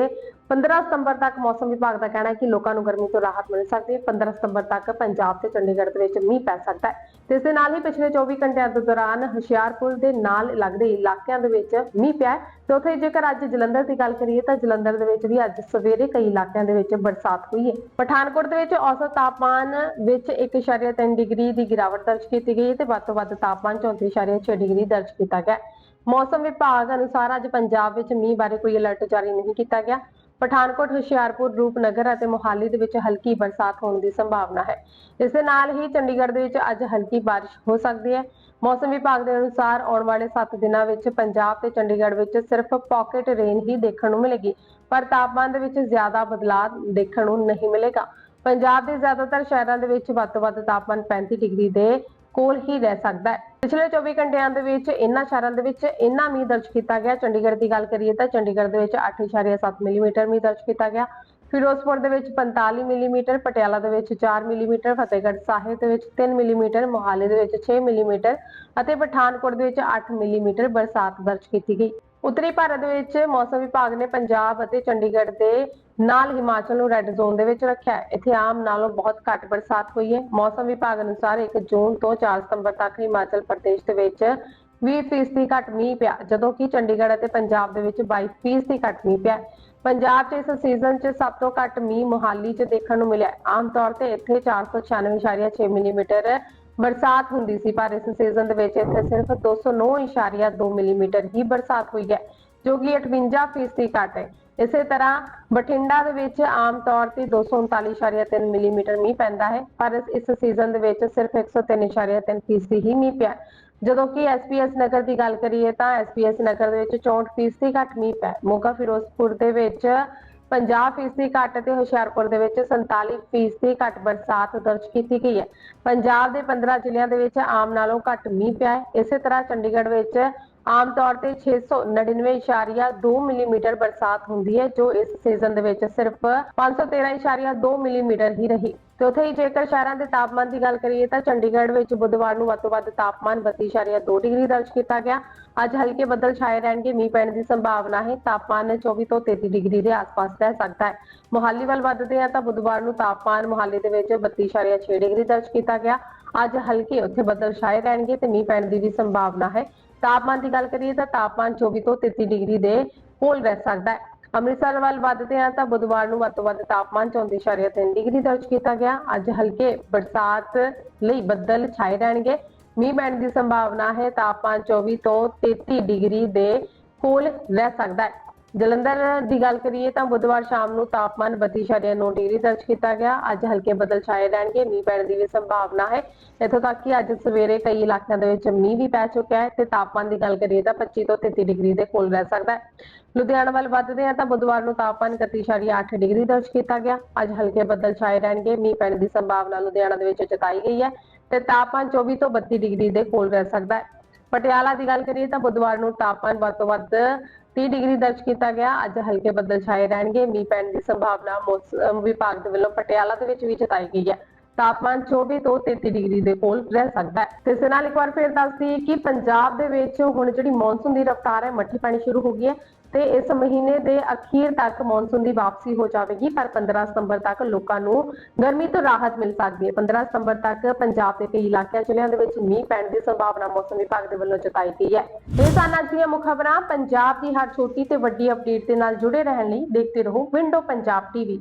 Speaker 1: 15 ਸਤੰਬਰ ਤੱਕ ਮੌਸਮ ਵਿਭਾਗ ਦਾ ਕਹਿਣਾ ਹੈ ਕਿ ਲੋਕਾਂ ਨੂੰ ਗਰਮੀ ਤੋਂ ਰਾਹਤ ਮਿਲ ਸਕਦੀ ਹੈ। 15 ਸਤੰਬਰ ਤੱਕ ਪੰਜਾਬ ਤੇ ਚੰਡੀਗੜ੍ਹ ਦੇ ਵਿੱਚ ਮੀਂਹ ਪੈ ਸਕਦਾ ਹੈ। ਤੇ ਇਸ ਦੇ ਨਾਲ ਹੀ ਪਿਛਲੇ 24 ਘੰਟਿਆਂ ਦੇ ਦੌਰਾਨ ਹੁਸ਼ਿਆਰਪੁਰ ਦੇ ਨਾਲ ਲੱਗਦੇ ਇਲਾਕਿਆਂ ਦੇ ਵਿੱਚ ਮੀਂਹ ਪਿਆ ਤੇ ਉੱਥੇ ਜੇਕਰ ਅੱਜ ਜਲੰਧਰ ਦੀ ਗੱਲ ਕਰੀਏ ਤਾਂ ਜਲੰਧਰ ਦੇ ਵਿੱਚ ਵੀ ਅੱਜ ਸਵੇਰੇ ਕਈ ਇਲਾਕਿਆਂ ਦੇ ਵਿੱਚ ਬਰਸਾਤ ਹੋਈ ਹੈ। ਪਠਾਨਕੋਟ ਦੇ ਵਿੱਚ ਔਸਤ ਤਾਪਮਾਨ ਵਿੱਚ 1.3 ਡਿਗਰੀ ਦੀ ਗਿਰਾਵਟ ਦਰਜ ਕੀਤੀ ਗਈ ਹੈ ਤੇ ਵੱਧ ਤੋਂ ਵੱਧ ਤਾਪਮਾਨ 34.6 ਡਿਗਰੀ ਦਰਜ ਕੀਤਾ ਗਿਆ ਮੌਸਮ ਵਿਭਾਗ ਅਨੁਸਾਰ ਅੱਜ ਪੰਜਾਬ ਵਿੱਚ ਮੀਂਹ ਬਾਰੇ ਕੋਈ ਅਲਰਟ ਜਾਰੀ ਨਹੀਂ ਕੀਤਾ ਗਿਆ। ਪਠਾਨਕੋਟ, ਹੁਸ਼ਿਆਰਪੁਰ, ਰੂਪਨਗਰ ਅਤੇ ਮੋਹਾਲੀ ਦੇ ਵਿੱਚ ਹਲਕੀ ਬਰਸਾਤ ਹੋਣ ਦੀ ਸੰਭਾਵਨਾ ਹੈ। ਇਸ ਦੇ ਨਾਲ ਹੀ ਚੰਡੀਗੜ੍ਹ ਦੇ ਵਿੱਚ ਅੱਜ ਹਲਕੀ ਬਾਰਿਸ਼ ਹੋ ਸਕਦੀ ਹੈ। ਮੌਸਮ ਵਿਭਾਗ ਦੇ ਅਨੁਸਾਰ ਆਉਣ ਵਾਲੇ 7 ਦਿਨਾਂ ਵਿੱਚ ਪੰਜਾਬ ਤੇ ਚੰਡੀਗੜ੍ਹ ਵਿੱਚ ਸਿਰਫ ਪਾਕਟ ਰੇਨ ਹੀ ਦੇਖਣ ਨੂੰ ਮਿਲੇਗੀ, ਪਰ ਤਾਪਮਾਨ ਦੇ ਵਿੱਚ ਜ਼ਿਆਦਾ ਬਦਲਾਅ ਦੇਖਣ ਨੂੰ ਨਹੀਂ ਮਿਲੇਗਾ। ਪੰਜਾਬ ਦੇ ਜ਼ਿਆਦਾਤਰ ਸ਼ਹਿਰਾਂ ਦੇ ਵਿੱਚ ਵੱਧ ਤੋਂ ਵੱਧ ਤਾਪਮਾਨ 35 ਡਿਗਰੀ ਦੇ ਕੋਲ ਹੀ ਰਹਿ ਸਕਦਾ ਹੈ। ਪਿਛਲੇ 24 ਘੰਟਿਆਂ ਦੇ ਵਿੱਚ ਇਹਨਾਂ ਸ਼ਹਿਰਾਂ ਦੇ ਵਿੱਚ ਇੰਨਾ ਮੀਂਹ ਦਰਜ ਕੀਤਾ ਗਿਆ। ਚੰਡੀਗੜ੍ਹ ਦੀ ਗੱਲ ਕਰੀਏ ਤਾਂ ਚੰਡੀਗੜ੍ਹ ਦੇ ਵਿੱਚ 8.7 ਮਿਲੀਮੀਟਰ ਮੀਂਹ ਦਰਜ ਕੀਤਾ ਗਿਆ। ਫਿਰੋਜ਼ਪੁਰ ਦੇ ਵਿੱਚ 45 ਮਿਲੀਮੀਟਰ, ਪਟਿਆਲਾ ਦੇ ਵਿੱਚ 4 ਮਿਲੀਮੀਟਰ, ਫਤਿਹਗੜ੍ਹ ਸਾਹਿਬ ਦੇ ਵਿੱਚ 3 ਮਿਲੀਮੀਟਰ, ਮੋਹਾਲੀ ਦੇ ਵਿੱਚ 6 ਮਿਲੀਮੀਟਰ ਅਤੇ ਪਠਾਨਕੋਟ ਦੇ ਵਿੱਚ 8 ਮਿਲੀਮੀਟਰ ਬਰਸਾਤ ਦਰਜ ਕੀਤੀ ਗਈ। ਉੱਤਰੀ ਭਾਰਤ ਦੇ ਵਿੱਚ ਮੌਸਮ ਵਿਭਾਗ ਨੇ ਪੰਜਾਬ ਅਤੇ ਚੰਡੀਗੜ੍ਹ ਦੇ ਨਾਲ ਹਿਮਾਚਲ ਨੂੰ ਰੈੱਡ ਜ਼ੋਨ ਦੇ ਵਿੱਚ ਰੱਖਿਆ ਇੱਥੇ ਆਮ ਨਾਲੋਂ ਬਹੁਤ ਘੱਟ ਬਰਸਾਤ ਹੋਈ ਹੈ। ਮੌਸਮ ਵਿਭਾਗ ਅਨੁਸਾਰ 1 ਜੂਨ ਤੋਂ 4 ਸਤੰਬਰ ਤੱਕ ਹਿਮਾਚਲ ਪ੍ਰਦੇਸ਼ ਦੇ ਵਿੱਚ 20% ਘੱਟ ਮੀਂਹ ਪਿਆ, ਜਦੋਂ ਕਿ ਚੰਡੀਗੜ੍ਹ ਅਤੇ ਪੰਜਾਬ ਦੇ ਵਿੱਚ 22% ਘੱਟ ਮੀਂਹ ਪਿਆ। ਪੰਜਾਬ 'ਚ ਇਸ ਸੀਜ਼ਨ 'ਚ ਸਭ ਤੋਂ ਘੱਟ ਮੀਂਹ ਮੋਹਾਲੀ 'ਚ ਦੇਖਣ ਨੂੰ ਮਿਲਿਆ ਆਮ ਤੌਰ ਤੇ ਇੱਥੇ 496.6 ਮਿਲੀਮੀਟਰ ਬਰਸਾਤ ਹੁੰਦੀ ਸੀ, ਪਰ ਇਸ ਸੀਜ਼ਨ ਦੇ ਵਿੱਚ ਇੱਥੇ ਸਿਰਫ 209.2 ਮਿਲੀਮੀਟਰ ਹੀ ਬਰਸਾਤ ਹੋਈ ਹੈ, ਜੋ ਕਿ 58% ਘੱਟ ਹੈ। ਇਸੇ ਤਰ੍ਹਾਂ ਬਠਿੰਡਾ ਦੇ ਵਿੱਚ ਆਮ ਤੌਰ ਤੇ 239.3 ਮਿਲੀਮੀਟਰ ਮੀਂਹ ਪੈਂਦਾ ਹੈ, ਪਰ ਇਸ- ਸੀਜ਼ਨ ਦੇ ਵਿੱਚ ਸਿਰਫ 103.3 ਫੀਸਦੀ ਹੀ ਮੀਂਹ ਪਿਆ। ਜਦੋਂ ਕਿ ਐਸਪੀਐਸ ਨਗਰ ਦੀ ਗੱਲ ਕਰੀਏ ਤਾਂ ਐਸਪੀਐਸ ਨਗਰ ਦੇ ਵਿੱਚ 64 ਫੀਸਦੀ ਘੱਟ ਮੀਂਹ ਪਿਆ। ਮੋਗਾ ਫਿਰੋਜ਼ਪੁਰ ਦੇ ਵਿੱਚ 50 ਫੀਸਦੀ ਘੱਟ ਤੇ ਹੁਸ਼ਿਆਰਪੁਰ ਦੇ ਵਿੱਚ 47 ਫੀਸਦੀ ਘੱਟ ਬਰਸਾਤ ਦਰਜ ਕੀਤੀ ਗਈ ਹੈ। ਪੰਜਾਬ ਦੇ 15 ਜ਼ਿਲ੍ਹਿਆਂ ਦੇ ਵਿੱਚ ਆਮ ਨਾਲੋਂ ਘੱਟ ਮੀਂਹ ਪਿਆ ਹੈ। ਇਸੇ ਤਰ੍ਹਾਂ ਚੰਡੀਗੜ੍ਹ ਵਿੱਚ ਆਮ ਤੌਰ ਤੇ 699.2 ਮਿਲੀਮੀਟਰ ਬਰਸਾਤ ਹੁੰਦੀ ਹੈ, ਜੋ ਇਸ ਸੀਜ਼ਨ ਦੇ ਵਿੱਚ ਸਿਰਫ 513.2 ਮਿਲੀਮੀਟਰ ਹੀ ਰਹੀ। ਤੇ ਉੱਥੇ ਹੀ ਜੇਕਰ ਸ਼ਹਿਰਾਂ ਦੇ ਤਾਪਮਾਨ ਦੀ ਗੱਲ ਕਰੀਏ ਤਾਂ ਚੰਡੀਗੜ੍ਹ ਵਿੱਚ ਬੁੱਧਵਾਰ ਨੂੰ ਵੱਧ ਤੋਂ ਵੱਧ ਤਾਪਮਾਨ 32.2 ਡਿਗਰੀ ਦਰਜ ਕੀਤਾ ਗਿਆ। ਅੱਜ ਹਲਕੇ ਬੱਦਲ ਛਾਏ ਰਹਿਣਗੇ, ਮੀਂਹ ਪੈਣ ਦੀ ਸੰਭਾਵਨਾ ਹੈ ਤਾਪਮਾਨ 24 ਤੋਂ 33 ਡਿਗਰੀ ਦੇ ਆਸ-ਪਾਸ ਰਹਿ ਸਕਦਾ ਹੈ। ਮੋਹਾਲੀ ਵੱਲ ਵੱਧਦੇ ਆ ਤਾਂ ਬੁੱਧਵਾਰ ਨੂੰ ਤਾਪਮਾਨ ਮੋਹਾਲੀ ਦੇ ਵਿੱਚ 32.6 ਡਿਗਰੀ ਦਰਜ ਕੀਤਾ ਗਿਆ। ਅੱਜ ਹਲਕੇ ਉੱਥੇ ਬੱਦਲ ਛਾਏ ਰਹਿਣਗੇ ਤੇ ਮੀਂਹ ਪੈਣ ਦੀ ਵੀ ਸੰਭਾਵਨਾ ਹੈ। ਤਾਪਮਾਨ ਦੀ ਗੱਲ ਕਰੀਏ ਤਾਂ ਤਾਪਮਾਨ 24 ਤੋਂ 33 ਡਿਗਰੀ ਦੇ ਕੋਲ ਰਹਿ ਸਕਦਾ ਹੈ। ਅੰਮ੍ਰਿਤਸਰ ਵੱਲ ਵੱਧਦੇ ਆ ਤਾਂ ਬੁੱਧਵਾਰ ਨੂੰ ਵੱਧ ਤੋਂ ਵੱਧ ਤਾਪਮਾਨ 34.3 ਡਿਗਰੀ ਦਰਜ ਕੀਤਾ ਗਿਆ। ਅੱਜ ਹਲਕੇ ਬਰਸਾਤ ਲਈ ਬੱਦਲ ਛਾਏ ਰਹਿਣਗੇ। ਮੀਂਹ ਪੈਣ ਦੀ ਸੰਭਾਵਨਾ ਹੈ। ਤਾਪਮਾਨ 24 ਤੋਂ 33 ਡਿਗਰੀ ਦੇ ਕੋਲ ਰਹਿ ਸਕਦਾ ਹੈ। ਜਲੰਧਰ ਦੀ ਗੱਲ ਕਰੀਏ ਤਾਂ ਬੁੱਧਵਾਰ ਸ਼ਾਮ ਨੂੰ ਤਾਪਮਾਨ 32.9 ਡਿਗਰੀ ਦਰਜ ਕੀਤਾ ਗਿਆ। ਅੱਜ ਹਲਕੇ ਬੱਦਲ ਛਾਏ ਰਹਿਣਗੇ, ਮੀਂਹ ਪੈਣ ਦੀ ਵੀ ਸੰਭਾਵਨਾ ਹੈ। ਇੱਥੋਂ ਤੱਕ ਕਿ ਅੱਜ ਸਵੇਰੇ ਕਈ ਇਲਾਕਿਆਂ ਦੇ ਵਿੱਚ ਮੀਂਹ ਵੀ ਪੈ ਚੁੱਕਿਆ ਹੈ ਤੇ ਤਾਪਮਾਨ ਦੀ ਗੱਲ ਕਰੀਏ ਤਾਂ 25 ਤੋਂ 33 ਡਿਗਰੀ ਦੇ ਕੋਲ ਰਹਿ ਸਕਦਾ ਹੈ। ਲੁਧਿਆਣਾ ਵੱਲ ਵੱਧਦੇ ਆ ਤਾਂ ਬੁੱਧਵਾਰ ਨੂੰ ਤਾਪਮਾਨ 31.8 ਡਿਗਰੀ ਦਰਜ ਕੀਤਾ ਗਿਆ। ਅੱਜ ਹਲਕੇ ਬੱਦਲ ਛਾਏ ਰਹਿਣਗੇ, ਮੀਂਹ ਪੈਣ ਦੀ ਸੰਭਾਵਨਾ ਲੁਧਿਆਣਾ ਦੇ ਵਿੱਚ ਜਤਾਈ ਗਈ ਹੈ ਤੇ ਤਾਪਮਾਨ 24 ਤੋਂ 32 ਡਿਗਰੀ ਦੇ ਕੋਲ ਰਹਿ ਸਕਦਾ ਹੈ। ਪਟਿਆਲਾ ਦੀ ਗੱਲ ਕਰੀਏ ਤਾਂ ਬੁੱਧਵਾਰ ਨੂੰ ਤਾਪਮਾਨ ਵੱਧ ਤੋਂ ਵੱਧ 30 ਡਿਗਰੀ ਦਰਜ ਕੀਤਾ ਗਿਆ। ਅੱਜ ਹਲਕੇ ਬੱਦਲ ਛਾਏ ਰਹਿਣਗੇ। ਮੀਂਹ ਪੈਣ ਦੀ ਸੰਭਾਵਨਾ ਮੌਸਮ ਵਿਭਾਗ ਦੇ ਵੱਲੋਂ ਪਟਿਆਲਾ ਦੇ ਵਿੱਚ ਵੀ ਜਤਾਈ ਗਈ ਹੈ। ਤਾਪਮਾਨ 24 ਤੋਂ 33 ਡਿਗਰੀ ਦੇ ਕੋਲ ਰਹਿ ਸਕਦਾ ਹੈ। ਤੇ ਇਸ ਨਾਲ ਇੱਕ ਵਾਰ ਫਿਰ ਦੱਸਦੀ ਕਿ ਪੰਜਾਬ ਦੇ ਵਿੱਚ ਹੁਣ ਜਿਹੜੀ ਮੌਨਸੂਨ ਦੀ ਰਫ਼ਤਾਰ ਹੈ, ਮੱਠੀ ਪਾਣੀ ਸ਼ੁਰੂ ਹੋ ਗਈ ਹੈ। ਤੇ ਇਸ ਮਹੀਨੇ ਦੇ ਅਖੀਰ ਤੱਕ ਮੌਨਸੂਨ ਦੀ ਵਾਪਸੀ ਹੋ ਜਾਵੇਗੀ, ਪਰ 15 ਸਤੰਬਰ ਤੱਕ ਲੋਕਾਂ ਨੂੰ ਗਰਮੀ ਤੋਂ ਰਾਹਤ ਮਿਲ ਸਕਦੀ ਹੈ। 15 ਸਤੰਬਰ ਤੱਕ ਪੰਜਾਬ ਦੇ ਕਈ ਇਲਾਕਿਆਂ, ਜ਼ਿਲ੍ਹਿਆਂ ਦੇ ਵਿੱਚ ਮੀਂਹ ਪੈਣ ਦੀ ਸੰਭਾਵਨਾ ਮੌਸਮ ਵਿਭਾਗ ਦੇ ਵੱਲੋਂ ਜਤਾਈ ਗਈ ਹੈ। ਇਹ ਸਨ ਅੱਜ ਦੀਆਂ ਮੁੱਖ ਖਬਰਾਂ, ਪੰਜਾਬ ਦੀ ਹਰ ਛੋਟੀ ਤੇ ਵੱਡੀ ਅਪਡੇਟ ਦੇ ਨਾਲ ਜੁੜੇ ਰਹਿਣ ਲਈ ਦੇਖਦੇ ਰਹੋ ਵਿੰਡੋ ਪੰਜਾਬ ਟੀਵੀ